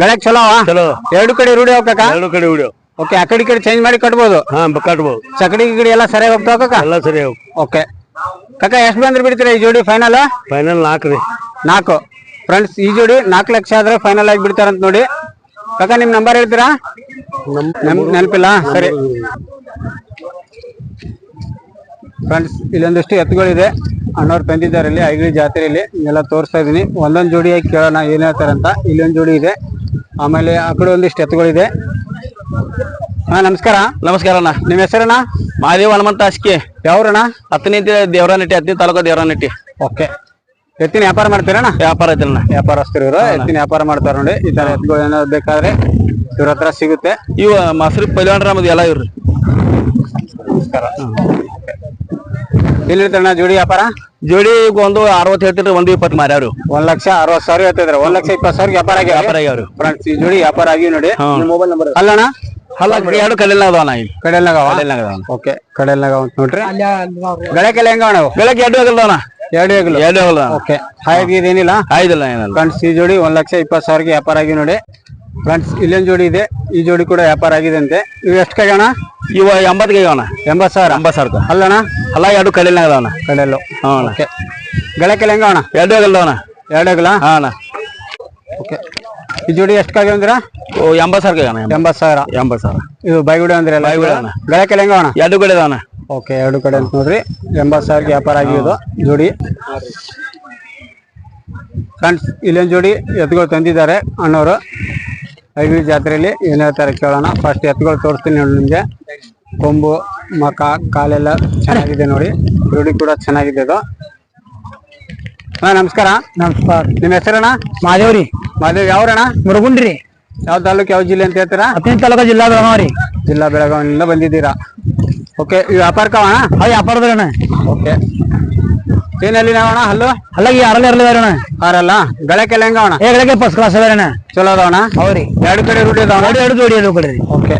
ಗಳಕ್ ಚಲೋ ಚಲೋ. ಎರಡು ಕಡೆ ರೂಢಿ ಅವ ಕಾಕ? ಎರಡು ಕಡೆ ಹುಡಿಯೋ ಓಕೆ ಆ ಕಡೆ ಈ ಕಡೆ ಚೇಂಜ್ ಮಾಡಿ ಕಟ್ಬೋದು? ಹಾ ಬ- ಕಟ್ಬೋದು. ಸಕಡಿ ಗಿಡಿ ಎಲ್ಲ ಸರಿಯಾಗಿ ಹೋಗ್ತಾವ ಕಾಕ? ಎಲ್ಲ ಸರಿ ಓಕೆ ಕಾಕ ಎಷ್ಟು ಬಂದ್ರೆ ಬಿಡ್ತೀರಾ ಈ ಜೋಡಿ ಫೈನಲ್ ಫೈನಲ್ ನಾಲ್ಕು ರೀ. ನಾಲ್ಕು. ಫ್ರೆಂಡ್ಸ್ ಈ ಜೋಡಿ ನಾಲ್ಕು ಲಕ್ಷ ಆದ್ರೆ ಫೈನಲ್ ಆಗಿ ಬಿಡ್ತಾರಂತ ನೋಡಿ. ಕಾಕ ನಿಮ್ ನಂಬರ್ ಹೇಳ್ತೀರಾ? ನಮ್ ನೆನಪಿಲ್ಲ? ಸರಿ. ಫ್ರೆಂಡ್ಸ್ ಇಲ್ಲೊಂದಿಷ್ಟು ಎತ್ತುಗಳಿದೆ. ಅಣ್ಣವ್ರು ತಂದಿದ್ದಾರೆ ಇಲ್ಲಿ ಐಗಳಿ ಜಾತ್ರೆಯಲ್ಲಿ ಎಲ್ಲ ತೋರಿಸ್ತಾ ಇದೀನಿ ಒಂದೊಂದು ಜೋಡಿ ಕೇಳೋಣ ಏನ್ ಹೇಳ್ತಾರಂತ ಇಲ್ಲೊಂದು ಜೋಡಿ ಇದೆ. ಆಮೇಲೆ ಆ ಕಡೆ ಒಂದಿಷ್ಟು ಎತ್ತುಗಳಿದೆ. ಹಾ ನಮಸ್ಕಾರ. ನಮಸ್ಕಾರ ಅಣ್ಣ. ನಿಮ್ಮ ಹೆಸರಣ್ಣ? ಮಾದೇವ ಹನುಮಂತ ಹಾಸಿಗೆ. ಯಾವ್ರಣ್ಣ? ಹತ್ತನೇ ದೇವರನಟ್ಟಿ ಹತ್ತನೇ ತಾಲೂಕು ದೇವರನಟ್ಟಿ. ಓಕೆ. ಎತ್ತಿನ ವ್ಯಾಪಾರ ಮಾಡ್ತೀರಣ್ಣ? ವ್ಯಾಪಾರ ಐತಣ್ಣ. ವ್ಯಾಪಾರಸ್ಥರು ಇವರು. ಎತ್ತಿನ ವ್ಯಾಪಾರ ಮಾಡ್ತಾರೆ ನೋಡಿ. ಈ ತರ ಎತ್ತುಗಳು ಏನಾದ್ರು ಬೇಕಾದ್ರೆ. ಇವ್ರ ಹತ್ರ ಸಿಗುತ್ತೆ. ಇವ ಮಾಸ್ರಿ ಪೈಲ್ವಾನ್ರ ನಮ್ದು ಎಲ್ಲ ಇವ್ರಿ. ನಮಸ್ಕಾರ. ಇಲ್ಲಿರ್ತಣ್ಣ ಜೋಡಿ ವ್ಯಾಪಾರ? ಜೋಡಿ ಒಂದು ಅರವತ್ತು ಹೇಳ್ತಿದ್ರೆ ಒಂದು ಇಪ್ಪತ್ತು ಮಾರ್ಯಾವ್ರು. ಒಂದ್ ಲಕ್ಷ ಅರವತ್ ಸಾವಿರ ಹೇಳ್ತಿದ್ರೆ. ಒಂದ್ ಲಕ್ಷ ಇಪ್ಪತ್ತು ಸಾವಿರ ವ್ಯಾಪಾರ ಆಗಿ ವ್ಯಾಪಾರ ಆಗಿ ಅವರು ಈ ಜೋಡಿ ವ್ಯಾಪಾರ ಆಗಿ ನೋಡಿ. ಮೊಬೈಲ್ ನಂಬರ್ ಅಲ್ಲಣ್ಣ ಅಲ್ಲ ಎರಡು ಕಲ್ಲಿನ ಅದಾವಣ್ಣ ಇಲ್ಲಿ. ಕಡೆಲ್ನಾಗವ ಕಡೆಲ್ನಾಗ ಅದಾವ ಓಕೆ ಕಡೆಲ್ನಾಗವ ಅಂತ ನೋಡ್ರಿ. ಗಳಕ್ಕೆಲ್ಲ ಹೆಂಗ ಅಣ್ಣ ಬೆಳಗ್ಗೆ ಎರಡು ಆಗಲ್ದವಣ್ಣ ಎರಡು ಆಗಲ್ಲ ಎರಡು ಆಗಲ್ಲ ಓಕೆ ಹಾಗೆ ಏನಿಲ್ಲ? ಆಯ್ತಲ್ಲ ಏನಲ್ಲ. ಫ್ರೆಂಡ್ಸ್ ಈ ಜೋಡಿ ಒಂದ್ ಲಕ್ಷ ಇಪ್ಪತ್ತು ಸಾವಿರಕ್ಕೆ ವ್ಯಾಪಾರ ಆಗಿ ನೋಡಿ. ಫ್ರೆಂಡ್ಸ್ ಇಲ್ಲೊಂದು ಜೋಡಿ ಇದೆ. ಈ ಜೋಡಿ ಕೂಡ ವ್ಯಾಪಾರ ಆಗಿದೆ ಅಂತೆ. ಇವು ಎಷ್ಟು ಕೈಗೋಣ ಇವ ಎಂಬತ್ತು ಕೈಗೋಣ ಎಂಬತ್ತು ಸಾವಿರ? ಎಂಬತ್ತು ಸಾವಿರ ಅಲ್ಲಣ್ಣ? ಅಲ್ಲ ಎರಡು ಕಲ್ಲಿನ ಅದಾವಣ್ಣ ಕಡೆಯಲ್ಲು ಹಾಂ ಅಣ್ಣ. ಓಕೆ. ಗಳಕ್ಕೆಲ್ಲ ಅಣ್ಣ? ಎರಡು ಆಗಲ್ದವಣ್ಣ ಎರಡು ಆಗಲ ಹಾಂ ಅಣ್ಣ. ಓಕೆ. ಈ ಜೋಡಿ ಎಷ್ಟು ಕಾಗಿ ಅಂದ್ರ ಓ ಎಂಬತ್ತು ಸಾವಿರ ಕೈಗೋಣ ಎಂಬತ್ತು. ಸಾವಿರ. ಎಂಬತ್ತು ಸಾವಿರ. ಇದು ಬೈಗುಡಿ ಅಂದ್ರೆ ಬೈಗುಡಿ ಅಣ್ಣ. ಗಳಕ್ಕೆಲ್ಲ ಹೆಂಗವಣ ಎರಡು ಕಡೆ ಅದಾವಣ್ಣ ಓಕೆ ಎರಡು ಕಡೆ ಅಂತ ನೋಡ್ರಿ. ಎಂಬತ್ತು ಸಾವಿರಕ್ಕೆ ವ್ಯಾಪಾರ ಆಗಿರೋದು ಜೋಡಿ. ಫ್ರೆಂಡ್ಸ್ ಇಲ್ಲೊಂದು ಜೋಡಿ ಎತ್ತುಗಳು ತಂದಿದ್ದಾರೆ ಅಣ್ಣವರು. ಐದು ಜಾತ್ರೆಯಲ್ಲಿ ಏನ್ ಹೇಳ್ತಾರೆ ಕೇಳೋಣ ಫಸ್ಟ್ ಎತ್ತುಗಳು ತೋರಿಸ್ತೀನಿ ನೋಡಿ ನಿಮ್ಗೆ. ಕೊಂಬು ಮಕ ಕಾಲೆಲ್ಲ ಚೆನ್ನಾಗಿದೆ ನೋಡಿ. ರೂಢಿ ಕೂಡ ಚೆನ್ನಾಗಿದೆ ಅದು. ಹಾ ನಮಸ್ಕಾರ. ನಮಸ್ಕಾರ. ನಿಮ್ಮ ಹೆಸರಣ್ಣ? ಮಾದೇವ್ರಿ. ಮಾದೇವ್ ಯಾವ್ರಣ ಮುರುಗುಂಡ್ರಿ. ಯಾವ ತಾಲೂಕು ಯಾವ ಜಿಲ್ಲೆ ಅಂತ ಹೇಳ್ತೀರಾ? ಹತ್ತನೇ ತಾಲೂಕು ಜಿಲ್ಲಾ ಬೆಳಗಾವಿ. ಜಿಲ್ಲಾ ಬೆಳಗಾವಿಯಿಂದ ಬಂದಿದ್ದೀರಾ. ಓಕೆ ಈ ವ್ಯಾಪಾರಕ್ಕವಣ ಹಾಂ ವ್ಯಾಪಾರದಣ್ಣ ಅಣ್ಣ. ಓಕೆ ಏನಲ್ಲಿ ನಾವಣ ಹಲ್ಲು? ಅಲ್ಲಾಗಿ ಯಾರಲ್ಲಿ ಇರಲಿಲ್ಲ ಅಣ್ಣ. ಆರಲ್ಲ ಗಳಕ್ಕೆಲ್ಲ ಹೆಂಗವಣ ಏ ಗಳಿಗೆ ಫಸ್ಟ್ ಕ್ಲಾಸ್ ಅದಾರಣ ಚಲೋ ಅದಾವಣ ಹೌರಿ ಎರಡು ಕಡೆ ರೂಢಿ ಅದಾವ ಎರಡು ಎರಡು ಜೋಡಿ ಅದು ಕೊಡ್ರಿ. ಓಕೆ.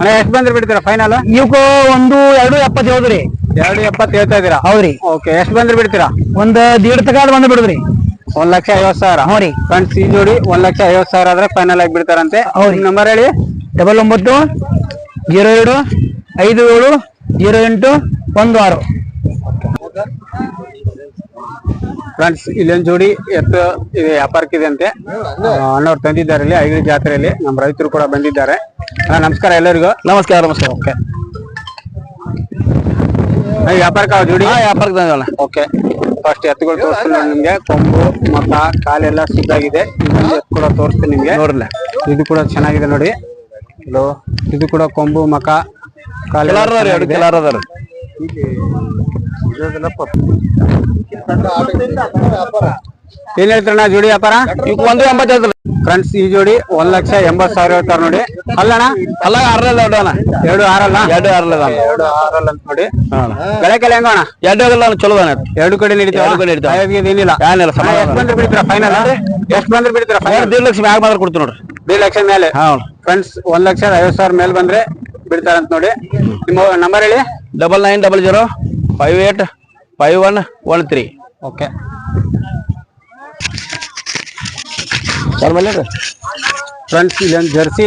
ಅಣ್ಣ ಎಷ್ಟು ಬಂದ್ರೆ ಬಿಡ್ತೀರಾ ಫೈನಲ್ ಕೋ ಒಂದು ಎರಡು ಎಪ್ಪತ್ತು ಹೇಳ್ದ್ರಿ. ಎರಡು ಎಪ್ಪತ್ತು ಹೇಳ್ತಾ ಇದ್ದೀರಾ? ಹೌದ್ರಿ. ಓಕೆ ಎಷ್ಟು ಬಂದ್ರೆ ಬಿಡ್ತೀರಾ? ಒಂದು ದೀಡ್ ತಕ ಬಂದು ಬಿಡುದ್ರಿ. ಒಂದ್ ಲಕ್ಷ ಐವತ್ತು ಸಾವಿರ. ಹ್ಞೂ ರೀ. ಫ್ರೆಂಡ್ಸ್ ಈ ಜೋಡಿ ಒಂದ್ ಲಕ್ಷ ಐವತ್ತು ಸಾವಿರ ಆದ್ರೆ ಫೈನಲ್ ಆಗಿ ಬಿಡ್ತಾರಂತೆ. ಹೌದ್ರಿ. ನಂಬರ್ ಹೇಳಿ? ಡಬಲ್ ಒಂಬತ್ತು ಜೀರೋ ಎರಡು ಐದು ಏಳು ಜೀರೋ ಎಂಟು ಒಂದು ಆರು. ಫ್ರೆಂಡ್ಸ್ ಇಲ್ಲೊಂದು ಜೋಡಿ ಎತ್ತು ವ್ಯಾಪಾರಕ್ಕೆ ವ್ಯಾಪಾರಕ್ಕಿದೆ ಅಂತೆ. ಅಣ್ಣವ್ರು ತಂದಿದ್ದಾರೆ ಇಲ್ಲಿ ಐದು ಜಾತ್ರೆಯಲ್ಲಿ. ನಮ್ಮ ರೈತರು ಕೂಡ ಬಂದಿದ್ದಾರೆ. ನಮಸ್ಕಾರ ಎಲ್ಲರಿಗೂ. ನಮಸ್ಕಾರ ನಮಸ್ಕಾರ. ಓಕೆ. ವ್ಯಾಪಾರಕ್ಕೆ ಜೋಡಿ? ವ್ಯಾಪಾರಕ್ಕೆ ಓಕೆ. ಫಸ್ಟ್ ಎತ್ತುಗಳು ತೋರಿಸ್ತೀನಿ ನಿಮಗೆ. ಕೊಂಬು ಮತ್ತ ಕಾಲೆಲ್ಲ ಸುದ್ದಾಗಿದೆ. ಇನ್ನೊಂದು ಎತ್ತು ಕೂಡ ತೋರಿಸ್ತೀನಿ ನಿಮಗೆ. ನೋಡಲ್ಲ ಇದು ಕೂಡ ಚೆನ್ನಾಗಿದೆ ನೋಡಿ. ಇದು ಕೂಡ ಕೊಂಬು ಮಕ ಕಾಲೆಲ್ಲ ಏನ್ ಹೇಳ್ತಾರಣ್ಣ ಜೋಡಿ ವ್ಯಾಪಾರ? ಈಗ ಒಂದು ಎಂಬತ್ತು ಹೇಳ್ತಾರೆ ಫ್ರೆಂಡ್ಸ್ ಈ ಜೋಡಿ ಒಂದ್ ಲಕ್ಷ ಎಂಬತ್ ಸಾವಿರ ಹೇಳ್ತಾರ ನೋಡಿ. ಅಲ್ಲಣ್ಣ? ಅಲ್ಲ ಆರಲ್ಲ ಎರಡು ಅಣ್ಣ. ಎರಡು ಆರಲ್ಲ? ಎರಡು ಆರಲ್ಲ ಎರಡು ಆರಲ್ಲ ಅಂತ ನೋಡಿ. ಬೆಳೆ ಅಣ್ಣ. ಬೆಳಕೆಲ್ಲ ಹೆಂಗೋಣ ಎರಡು ಆಗಲ್ಲ ಅಣ್ಣ ಚಲೋ ಅಣ್ಣ. ಎರಡು ಕಡೆ ನಡೀತಾವ ಎರಡು ಕಡೆ ನಡೀತಾವ. ಏನಿಲ್ಲ. ಏನಿಲ್ಲ. ಎಷ್ಟು ಬಂದ್ರೆ ಬಿಡ್ತೀರಾ ಫೈನಲ್ ಎಷ್ಟು ಬಂದ್ರೆ ಬಿಡ್ತೀರಾ ಫೈನಲ್ ದೀಡ್ ಲಕ್ಷ ಮ್ಯಾಗ ಮಾತ್ರ ಕೊಡ್ತೀವಿ ನೋಡ್ರಿ. ದೇಡ್ ಲಕ್ಷ ಮೇಲೆ? ಹಾ. ಫ್ರೆಂಡ್ಸ್ ಒಂದ್ ಲಕ್ಷ ಐವತ್ ಸಾವಿರ ಮೇಲೆ ಬಂದ್ರೆ ಬಿಡ್ತಾರಂತ ನೋಡಿ. ನಿಮ್ಮ ನಂಬರ್ ಹೇಳಿ? Double nine double zero five eight five one one three okay friends ಇಲ್ಲೊಂದು ಜರ್ಸಿ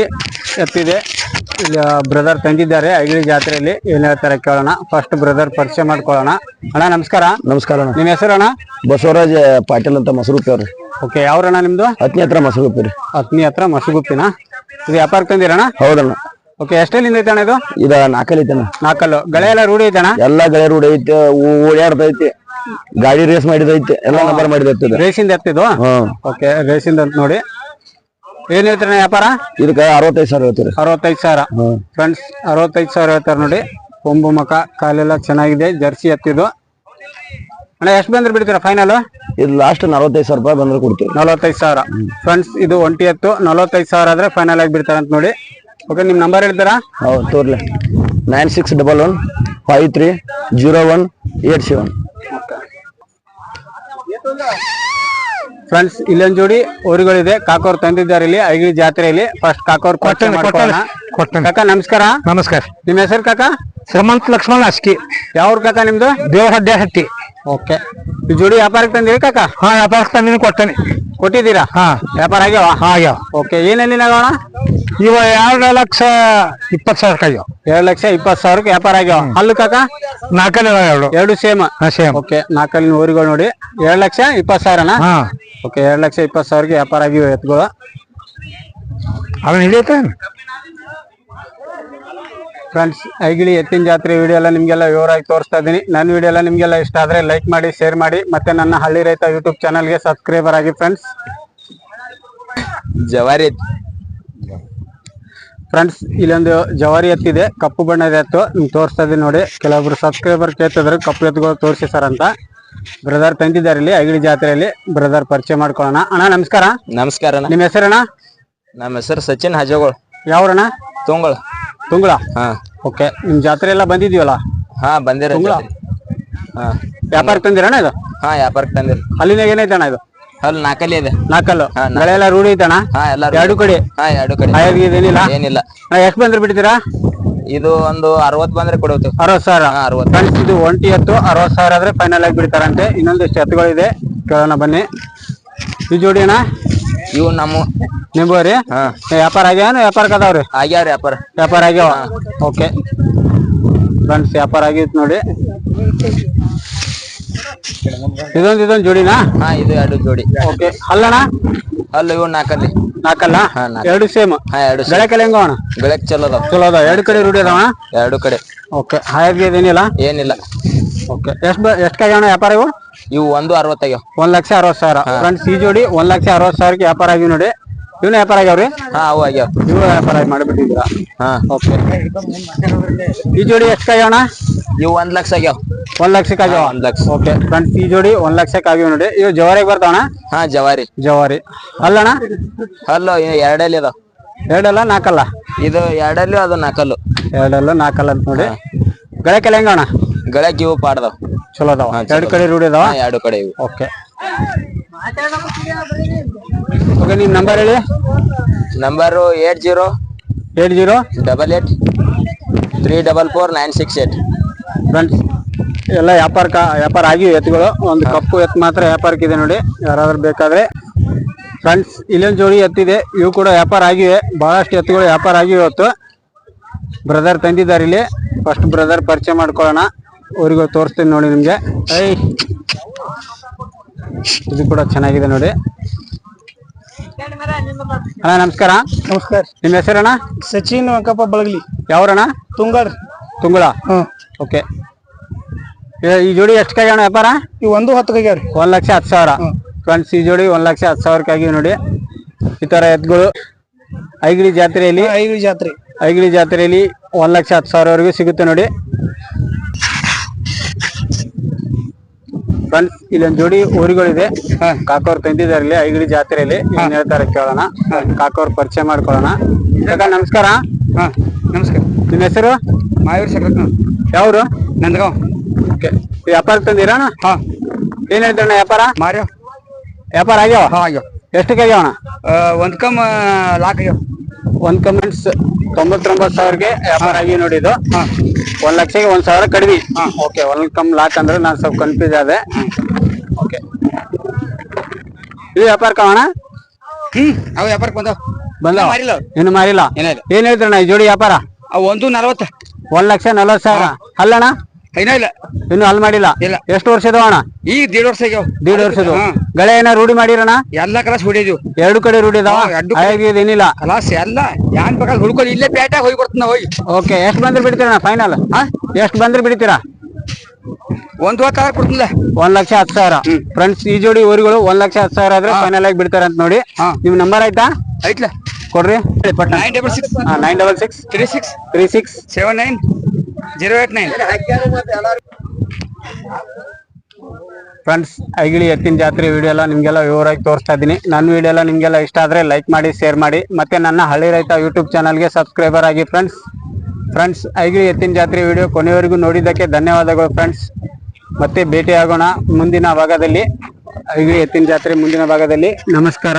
ಎತ್ತಿದೆ. ಇಲ್ಲಿ ಬ್ರದರ್ ತಂದಿದ್ದಾರೆ ಐಗಿಳಿ ಜಾತ್ರೆಯಲ್ಲಿ. ಏನ್ ಹೇಳ್ತಾರೆ ಕೇಳೋಣ. ಫಸ್ಟ್ ಬ್ರದರ್ ಪರಿಚಯ ಮಾಡ್ಕೊಳ್ಳೋಣ. ಅಣ್ಣ ನಮಸ್ಕಾರ. ನಮಸ್ಕಾರ ಅಣ್ಣ. ನಿಮ್ಮ ಹೆಸರು ಅಣ್ಣ? ಬಸವರಾಜ್ ಪಾಟೀಲ್ ಅಂತ ಮಸರೂಪಿ ಅವ್ರಿ. ಓಕೆ ಯಾವ್ರಣ್ಣ ನಿಮ್ದು? ಹತ್ತನೇ ಹತ್ರ ಮಸರೂಪಿ ರೀ. ಹತ್ನಿ ಹತ್ರ ಮಸಗುಪ್ಪಿನ ಇದು ವ್ಯಾಪಾರಕ್ಕೆ ತಂದಿರಣ್ಣ? ಹೌದಣ್ಣ. ಓಕೆ ಎಷ್ಟೆಲ್ಲಿಂದ ಐತೆ ಅಣ್ಣ ಇದು? ಇದ ನಾಲ್ಕಲ್ಲಿ ಐತಣ್ಣ ನಾಲ್ಕಲ್ಲು ಗಳೆ ಎಲ್ಲ ರೂಢಿ ಐತಣ್ಣ ಎಲ್ಲಾ ಗಳೆ ರೂಢ ಐತೆ ಓ- ಓಡಾಡ್ತೈತಿ ಗಾಡಿ ರೇಸ್ ಮಾಡಿದೈತಿ ಎಲ್ಲ ನಂಬರ್ ಮಾಡಿದ ಇದು. ರೇಸಿಂದ ಎತ್ತಿದ್ದು ಹ್ಮ್ ಓಕೆ ರೇಸಿಂದ ಅಂತ ನೋಡಿ. ಏನ್ ಹೇಳ್ತಾರೆ ವ್ಯಾಪಾರ? ಇದಕ್ಕೆ ಅರವತ್ತೈದು ಸಾವಿರ ಹೇಳ್ತೀರಿ. ಅರವತ್ತೈದು ಸಾವಿರ. ಹ್ಮ್ ಫ್ರೆಂಡ್ಸ್ ಅರವತ್ತೈದು ಸಾವಿರ ಹೇಳ್ತಾರೆ ನೋಡಿ. ಕೊಂಬು ಮಕ ಕಾಲೆಲ್ಲ ಚೆನ್ನಾಗಿದೆ ಜರ್ಸಿ ಎತ್ತಿದ್ದು. ಅಣ್ಣ ಎಷ್ಟು ಬಂದ್ರೆ ಬಿಡ್ತೀರಾ ಫೈನಲ್ ಇದು ಲಾಸ್ಟ್ ನಲವತ್ತೈದು ಸಾವಿರ ರೂಪಾಯಿ ಬಂದ್ರೆ ಕೊಡ್ತೀವಿ. ನಲವತ್ತೈದು ಸಾವಿರ. ಫ್ರೆಂಡ್ಸ್ ಇದು ಒಂಟಿ ಎತ್ತು ನಲವತ್ತೈದು ಸಾವಿರ ಆದ್ರೆ ಫೈನಲ್ ಆಗಿ ಬಿಡ್ತಾರೆ ಅಂತ ನೋಡಿ. ಓಕೆ ನಿಮ್ಮ ನಂಬರ್ ಹೇಳ್ತೀರಾ? ಹೌದು ತೋರ್ಲೆ. Nine six double one five three zero one eight seven friends ಇಲ್ಲೊಂದು ಜೋಡಿ ಊರುಗಳಿದೆ. ಕಾಕೋರ್ ತಂದಿದ್ದಾರೆ ಇಲ್ಲಿ ಐಗಿ ಜಾತ್ರೆಯಲ್ಲಿ ಫಸ್ಟ್ ಕಾಕೋರ್ ಕೊಟ್ಟೇನೆ, ಕೊಟ್ಟೇನೆ, ಕೊಟ್ಟೇನೆ. ಕಾಕ ನಮಸ್ಕಾರ. ನಮಸ್ಕಾರ. ನಿಮ್ಮ ಹೆಸರು ಕಾಕ? ಶ್ರೀಮಂತ ಲಕ್ಷ್ಮಣ ಅಸ್ಕಿ ಯಾವ್ರ ಕಾಕ ನಿಮ್ದು? ದೇವಹಡ್ಡೆ ಹಟ್ಟಿ ಓಕೆ ಈ ಜೋಡಿ ವ್ಯಾಪಾರಕ್ಕೆ ತಂದಿರಿ ಕಾಕ? ಹಾ ವ್ಯಾಪಾರಕ್ಕೆ ತಂದಿನಿ ಕೊಟ್ಟೇನಿ. ಕೊಟ್ಟಿದ್ದೀರಾ? ಹಾ. ವ್ಯಾಪಾರ ಆಗ್ಯಾವ? ಆಗ್ಯಾವ. ಓಕೆ ಏನಲ್ಲಿ ಆಗೋಣ? ಇವ ಎರಡು ಲಕ್ಷ ಇಪ್ಪತ್ತು ಸಾವಿರ ಆಗ್ಯಾವ. ಎರಡು ಲಕ್ಷ ಇಪ್ಪತ್ತು ಸಾವಿರಕ್ಕೆ ವ್ಯಾಪಾರ ಆಗ್ಯಾವ. ಅಲ್ಲಿ ಕಾಕ? ನಾಲ್ಕಲ್ಲಿ ಎರಡು. ಎರಡು ಸೇಮ್. ಹಾ ಸೇಮ್. ಓಕೆ ನಾಲ್ಕಲ್ಲಿ ಊರುಗಳು ನೋಡಿ. ಎರಡು ಲಕ್ಷ ಇಪ್ಪತ್ತು ಸಾವಿರನಾ? ಓಕೆ ಎರಡು ಲಕ್ಷ ಇಪ್ಪತ್ತು ಸಾವಿರಕ್ಕೆ ವ್ಯಾಪಾರ ಆಗಿವೆ ಎತ್ಗಳು. ಅದನ್ನ ಹಿಡಿಯುತ್ತೆ ಫ್ರೆಂಡ್ಸ್ ಐಗಿಳಿ ಎತ್ತಿನ ಜಾತ್ರೆ ವಿಡಿಯೋ ಎಲ್ಲ ನಿಮಗೆಲ್ಲ ವಿವರವಾಗಿ ತೋರಿಸ್ತಾ ಇದ್ದೀನಿ. ನನ್ನ ವಿಡಿಯೋ ಎಲ್ಲ ನಿಮಗೆಲ್ಲ ಇಷ್ಟ ಆದ್ರೆ ಲೈಕ್ ಮಾಡಿ ಶೇರ್ ಮಾಡಿ. ಮತ್ತೆ ನನ್ನ ಹಳ್ಳಿ ರೈತ ಯೂಟ್ಯೂಬ್ ಚಾನಲ್ಗೆ ಸಬ್ಸ್ಕ್ರೈಬರ್ ಆಗಿ ಫ್ರೆಂಡ್ಸ್ ಜವಾರಿ. ಫ್ರೆಂಡ್ಸ್ ಇಲ್ಲೊಂದು ಜವಾರಿ ಎತ್ತಿದೆ. ಕಪ್ಪು ಬಣ್ಣದ ಎತ್ತು. ನಿಮ್ಗೆ ತೋರಿಸ್ತಾ ಇದೀನಿ ನೋಡಿ. ಕೆಲವೊಬ್ರು ಸಬ್ಸ್ಕ್ರೈಬರ್ ಕೇಳ್ತಿದ್ರು ಕಪ್ಪು ಎತ್ತುಗಳು ತೋರಿಸಿ ಸರ್ ಅಂತ. ಬ್ರದರ್ ತಂದಿದ್ದಾರೆ ಇಲ್ಲಿ ಐಗಿಳಿ ಜಾತ್ರೆಯಲ್ಲಿ. ಬ್ರದರ್ ಪರಿಚಯ ಮಾಡ್ಕೊಳ್ಳೋಣ. ಅಣ್ಣ ನಮಸ್ಕಾರ. ನಮಸ್ಕಾರ ಅಣ್ಣ. ನಿಮ್ಮ ಹೆಸರಣ್ಣ ನಮ್ಮ ಹೆಸರು ಸಚಿನ್ ಹಜಗೋಳ್. ಯಾವ್ರಣ್ಣ ತುಂಗಳ. ತುಂಗಳ? ಹಾ. ಓಕೆ. ನಿಮ್ ಜಾತ್ರೆ ಎಲ್ಲ ಬಂದಿದೀವಲ್ಲ ಹಾ ಬಂದಿರ ತುಂಗಳ? ಹಾ. ವ್ಯಾಪಾರ ತಂದಿರಣ್ಣ ಇದು? ಹಾ ವ್ಯಾಪಾರಕ್ಕೆ ತಂದಿರಿ. ಅಲ್ಲಿನಾಗ ಏನೈತೆ ಅಣ್ಣ ಇದು? ಅಲ್ಲಿ ನಾಲ್ಕಲ್ಲಿ ಇದೆ. ನಾಲ್ಕಲ್ಲು? ಹಾ, ನಾಲ್ಕು. ಎಲ್ಲ ರೂಢಿ ಐತಣ್ಣ? ಹಾ ಎಲ್ಲಾರು ಎರಡು ಕಡೆ. ಹಾ ಎರಡು ಕಡೆ. ಏನಿಲ್ಲ. ಏನಿಲ್ಲ ಎಷ್ಟು ಬಂದ್ರೆ ಬಿಡ್ತೀರಾ? ಇದು ಒಂದು ಅರವತ್ ಬಂದ್ರೆ ಕೊಡುತ್ತೆ. ಅರವತ್ ಸಾವಿರ. ಹಾ ಅರವತ್ ಫ್ರೆಂಡ್ಸ್ ಇದು ಒಂಟಿ ಎತ್ತು ಅರವತ್ ಸಾವಿರ ಆದ್ರೆ ಫೈನಲ್ ಆಗಿ ಬಿಡ್ತಾರಂತೆ. ಇನ್ನೊಂದಿಷ್ಟು ಎತ್ತುಗಳಿದೆ ಕೇಳೋಣ ಬನ್ನಿ. ಇದು ಜೋಡಿ ಅಣ್ಣ? ಇವು ನಮ್ಮ ನಿಂಬುವರಿ ಹಾ. ವ್ಯಾಪಾರ ಆಗ್ಯಾವ ವ್ಯಾಪಾರಕ್ಕೆ ಅದಾವ್ರಿ? ಆಗ್ಯಾವ್ರಿ ವ್ಯಾಪಾರ. ವ್ಯಾಪಾರ ಆಗ್ಯಾವ? ಓಕೆ ಫ್ರೆಂಡ್ಸ್ ವ್ಯಾಪಾರ ಆಗಿತ್ತು ನೋಡಿ. ಇದೊಂದು ಇದೊಂದು ಜೋಡಿನಾ? ಹಾ ಇದು ಎರಡು ಜೋಡಿ. ಓಕೆ ಅಲ್ಲಣ್ಣ ಅಲ್ಲ ಇವು ನಾಲ್ಕಲ್ಲಿ ನಾಲ್ಕಲ್ಲ. ಎರಡು ಸೇಮ್ ಹಾ ಎರಡು ಬೆಳಕಲ್ಲಿ ಹೆಂಗ ಅಣ್ಣ? ಬೆಳಕ್ ಚಲೋ ಅದಾವ. ಚಲೋ ಅದಾವ. ಎರಡು ಕಡೆ ರೂಢಿ ಅದಾವ ಎರಡು ಕಡೆ. ಓಕೆ ಹಾಯಾಗಿ ಏನಿಲ್ಲ? ಏನಿಲ್ಲ. ಓಕೆ ಎಷ್ಟು ಎಷ್ಟು ಕಾಯ್ಯಾವಣ ವ್ಯಾಪಾರ ಇವು? ಇವು ಒಂದು ಅರವತ್ತಾಗ್ಯಾವ ಒಂದ್ ಲಕ್ಷ ಅರವತ್ ಸಾವಿರ. ಫ್ರೆಂಡ್ಸ್ ಈ ಜೋಡಿ ಒಂದ್ ಲಕ್ಷ ಅರವತ್ ಸಾವಿರಕ್ಕೆ ವ್ಯಾಪಾರ ಆಗಿವಿ ನೋಡಿ. ಇವನು ವ್ಯಾಪಾರ ಆಗ್ಯಾವ್ರಿ? ಹಾ ಅವು ಆಗ್ಯಾವ. ಇವ ವ್ಯಾಪಾರ ಮಾಡ್ಬಿಟ್ಟಿದ್ರ ಮಾಡಿಬಿಟ್ಟಿದ್ದೀರಾ? ಹಾ. ಓಕೆ. ಈ ಜೋಡಿ ಎಷ್ಟು ಕಾಯೋಣ ಇವು ಒಂದ್ ಲಕ್ಷ ಆಗ್ಯಾವ. ಒಂದ್ ಲಕ್ಷಕ್ಕೆ ಆಗ್ಯಾವ? ಒಂದ್ ಲಕ್ಷ. ಓಕೆ. ಫ್ರೆಂಡ್ಸ್ ಈ ಜೋಡಿ ಒಂದ್ ಲಕ್ಷಕ್ಕೆ ಆಗ್ಯಾವ ನೋಡಿ. ಇವು ಜವಾರಿಗೆ ಬರ್ತಾವಣ ಹಾ ಜವಾರಿ. ಜವಾರಿ. ಅಲ್ಲಣ್ಣ? ಅಲ್ಲೋ ಎರಡಲ್ಲಿ ಅದಾವ. ಎರಡಲ್ಲ ನಾಲ್ಕಲ್ಲ ಇದು ಎರಡಲ್ಲಿ ಅದು ನಾಕಲ್ಲು. ಎರಡಲ್ಲ ನಾಲ್ಕಲ್ಲ ಅಂತ ನೋಡಿ. ಗಳಕ್ಕೆಲ್ಲ ಹೆಂಗಣ ಗಳಕ್ ಇವು ಪಾಡ್ದಾವ. ಚಲೋ ಅದಾವ. ಎರಡು ಕಡೆ ರೂಢಿ ಅದಾವ? ಎರಡು ಕಡೆ ಇವು. ಓಕೆ. ಓಕೆ ನಿಮ್ ನಂಬರ್ ಹೇಳಿ. Number eight zero eight zero double eight three double four nine six eight friends ಎಲ್ಲ ವ್ಯಾಪಾರ ವ್ಯಾಪಾರ ಆಗಿವೆ ಎತ್ತುಗಳು. ಒಂದು ಕಪ್ಪು ಎತ್ತು ಮಾತ್ರ ವ್ಯಾಪಾರಕ್ಕೆ ಇದೆ ನೋಡಿ. ಯಾರಾದ್ರೂ ಬೇಕಾದ್ರೆ. ಫ್ರೆಂಡ್ಸ್ ಇಲ್ಲೊಂದು ಜೋಡಿ ಎತ್ತಿದೆ. ಇವು ಕೂಡ ವ್ಯಾಪಾರ ಆಗಿವೆ. ಬಹಳಷ್ಟು ಎತ್ತುಗಳು ವ್ಯಾಪಾರ ಆಗಿವೆ ಇವತ್ತು. ಬ್ರದರ್ ತಂದಿದ್ದಾರೆ ಇಲ್ಲಿ. ಫಸ್ಟ್ ಬ್ರದರ್ ಪರಿಚಯ ಮಾಡ್ಕೊಳ್ಳೋಣ. ಅವ್ರಿಗೂ ತೋರಿಸ್ತೀನಿ ನೋಡಿ ನಿಮಗೆ. ಐ ಇದು ಕೂಡ ಚೆನ್ನಾಗಿದೆ ನೋಡಿ. ಅಣ್ಣ ನಮಸ್ಕಾರ. ನಮಸ್ಕಾರ. ನಿಮ್ಮ ಹೆಸರಣ್ಣ? ಸಚಿನ್ ವೆಂಕಪ್ಪ ಬಳಗಲಿ. ಯಾವ್ರಣ್ಣ? ತುಂಗಡ್ ತುಂಗಡ ಓಕೆ. ಈ ಜೋಡಿ ಎಷ್ಟು ಕಾಯ್ಯಾಣ ವ್ಯಾಪಾರ? ಈ ಒಂದು ಹತ್ತು ಆಗ್ಯಾವ್ರಿ ಒಂದ್ ಲಕ್ಷ ಹತ್ತು ಸಾವಿರ. ಫ್ರೆಂಡ್ಸ್ ಈ ಜೋಡಿ ಒಂದ್ ಲಕ್ಷ ಹತ್ತು ಸಾವಿರಕ್ಕಾಗಿ ನೋಡಿ. ಈ ತರ ಎತ್ಗಳು. ಐಗಿಳಿ ಜಾತ್ರೆಯಲ್ಲಿ. ಐಗಿಳಿ ಜಾತ್ರೆ. ಐಗಿಳಿ ಜಾತ್ರೆಯಲ್ಲಿ ಒಂದ್ ಲಕ್ಷ ಹತ್ತು ಸಾವಿರವರೆಗೂ ಸಿಗುತ್ತೆ ನೋಡಿ. ಫ್ರೆಂಡ್ಸ್ ಇಲ್ಲೊಂದ್ ಜೋಡಿ ಊರುಗಳಿದೆ ಕಾಕೋರ್ ತಂದಿದ್ದಾರೆ ಇಲ್ಲಿ ಐಗಿಳಿ ಜಾತ್ರೆಯಲ್ಲಿ ಏನ್ ಹೇಳ್ತಾರೆ ಕೇಳೋಣ. ಕಾಕೋರ್ ಪರಿಚಯ ಮಾಡ್ಕೊಳ್ಳೋಣ. ಕಾಕ ನಮಸ್ಕಾರ. ಹಾ ನಮಸ್ಕಾರ. ನಿಮ್ಮ ಹೆಸರು? ಮಾಯೂರ್ ಶಕ್ರತ್ನ ಯಾವ್ರು? ನಂದ್ಗಾವ್. ಓಕೆ. ವ್ಯಾಪಾರ ತಂದಿರಣ ಹಾ. ಏನ್ ಹೇಳ್ತಾರಣ ವ್ಯಾಪಾರ? ಮಾರ್ಯ. ವ್ಯಾಪಾರ ಆಗ್ಯಾವ? ಹಾ ಆಗ್ಯಾವ. ಎಷ್ಟಕ್ಕೆ ಆಗ್ಯಾವಣ ಒಂದ್ ಕಮ್ ಲಾಕ್ ಆಗ್ಯಾವ. ಒಂದ್ ಕಮೆಂಟ್ಸ್ ತೊಂಬತ್ತೊಂಬತ್ತು ಸಾವಿರಕ್ಕೆ ವ್ಯಾಪಾರ ಆಗಿ ನೋಡಿದ್ದು. ಒಂದ್ ಲಕ್ಷಕ್ಕೆ ಒಂದ್ ಸಾವಿರ ಕಡಿಮೆ. ಓಕೆ ಒಂದ್ ಕಮ್ ಲಾಕ್ ಅಂದ್ರೆ ನಾನು ಸ್ವಲ್ಪ ಕನ್ಫ್ಯೂಸ್ ಆದೆ. ಓಕೆ. ಇದು ವ್ಯಾಪಾರ ಕಾವಣ ಹ್ಮ್ ಅವು ವ್ಯಾಪಾರಕ್ಕೆ ಬಂದವು. ಬಂದ ಮಾರಿಲ್ಲ. ಇನ್ನು ಮಾರಿಲ್ಲ. ಏನ್ ಹೇಳ್ತಾರಣ್ಣ ಈ ಜೋಡಿ ವ್ಯಾಪಾರ? ಅವು ಒಂದು ನಲವತ್ತು. ಒಂದ್ ಲಕ್ಷ ನಲ್ವತ್ ಸಾವಿರ. ಅಲ್ಲಣ್ಣ? ಇಲ್ಲ. ಇನ್ನು ಅಲ್ಲಿ ಮಾಡಿಲ್ಲ. ಇಲ್ಲ. ಎಷ್ಟು ವರ್ಷದ ಅಣ್ಣ? ಈಗ ದೇಡ್ ವರ್ಷ ಆಗ್ಯಾವ. ದೀಡ್ ವರ್ಷದ. ಗಳೆ ಏನ ರೂಢಿ ಮಾಡಿರಣ್ಣ? ಎಲ್ಲ ಕಲಾಸ್ ಹೊಡಿದ್ವಿ ಎರಡು ಕಡೆ ರೂಢಿ. ಹಾಗಾಗಿ ಏನಿಲ್ಲ ಕಲಾಸ್ ಎಲ್ಲ ಯಾನ್ ಬೇಕಾದ್ರೆ ಹುಡ್ಕೊಂಡು ಇಲ್ಲೇ ಪೇಟ್ಯಾಗ ಹೋಗಿ ಬರ್ತೀನಿ ಹೋಗಿ. ಓಕೆ ಎಷ್ಟು ಬಂದ್ರೆ ಬಿಡ್ತೀರಣ್ಣ ಫೈನಲ್ ಎಷ್ಟು ಬಂದ್ರೆ ಬಿಡ್ತೀರಾ? ಒಂದು ಹೊತ್ತು ಕೊಡ್ತಿಲ್ಲ ಒಂದ್ ಲಕ್ಷ ಹತ್ತು ಸಾವಿರ. ಫ್ರೆಂಡ್ಸ್ ಈ ಜೋಡಿ ಊರುಗಳು ಒಂದ್ ಲಕ್ಷ ಹತ್ತು ಸಾವಿರ ಆದ್ರೆ ಫೈನಲ್ ಆಗಿ ಬಿಡ್ತಾರೆ ಅಂತ ನೋಡಿ. ನಿಮ್ ನಂಬರ್ ಆಯ್ತಾ? ಐತ್ಲ ಕೊಡ್ರಿ. Nine double six nine double six three six three six seven nine zero eight friends Aigali ಎತ್ತಿನ ಜಾತ್ರೆ ವಿಡಿಯೋ ಎಲ್ಲ ನಿಮ್ಗೆಲ್ಲ ವಿವರವಾಗಿ ತೋರಿಸ್ತಾ ಇದ್ದೀನಿ. ನನ್ನ ವಿಡಿಯೋ ಎಲ್ಲ ನಿಮ್ಗೆಲ್ಲ ಇಷ್ಟ ಆದರೆ ಲೈಕ್ ಮಾಡಿ ಶೇರ್ ಮಾಡಿ. ಮತ್ತು ನನ್ನ ಹಳ್ಳಿ ರೈತ ಯೂಟ್ಯೂಬ್ ಚಾನಲ್ಗೆ ಸಬ್ಸ್ಕ್ರೈಬರ್ ಆಗಿ ಫ್ರೆಂಡ್ಸ್ ಫ್ರೆಂಡ್ಸ್ ಐಗಿಳಿ ಎತ್ತಿನ ಜಾತ್ರೆ ವಿಡಿಯೋ ಕೊನೆಯವರೆಗೂ ನೋಡಿದ್ದಕ್ಕೆ ಧನ್ಯವಾದಗಳು ಫ್ರೆಂಡ್ಸ್ ಮತ್ತೆ ಭೇಟಿಯಾಗೋಣ ಮುಂದಿನ ಭಾಗದಲ್ಲಿ. ಐಗಿಳಿ ಎತ್ತಿನ ಜಾತ್ರೆ ಮುಂದಿನ ಭಾಗದಲ್ಲಿ. ನಮಸ್ಕಾರ.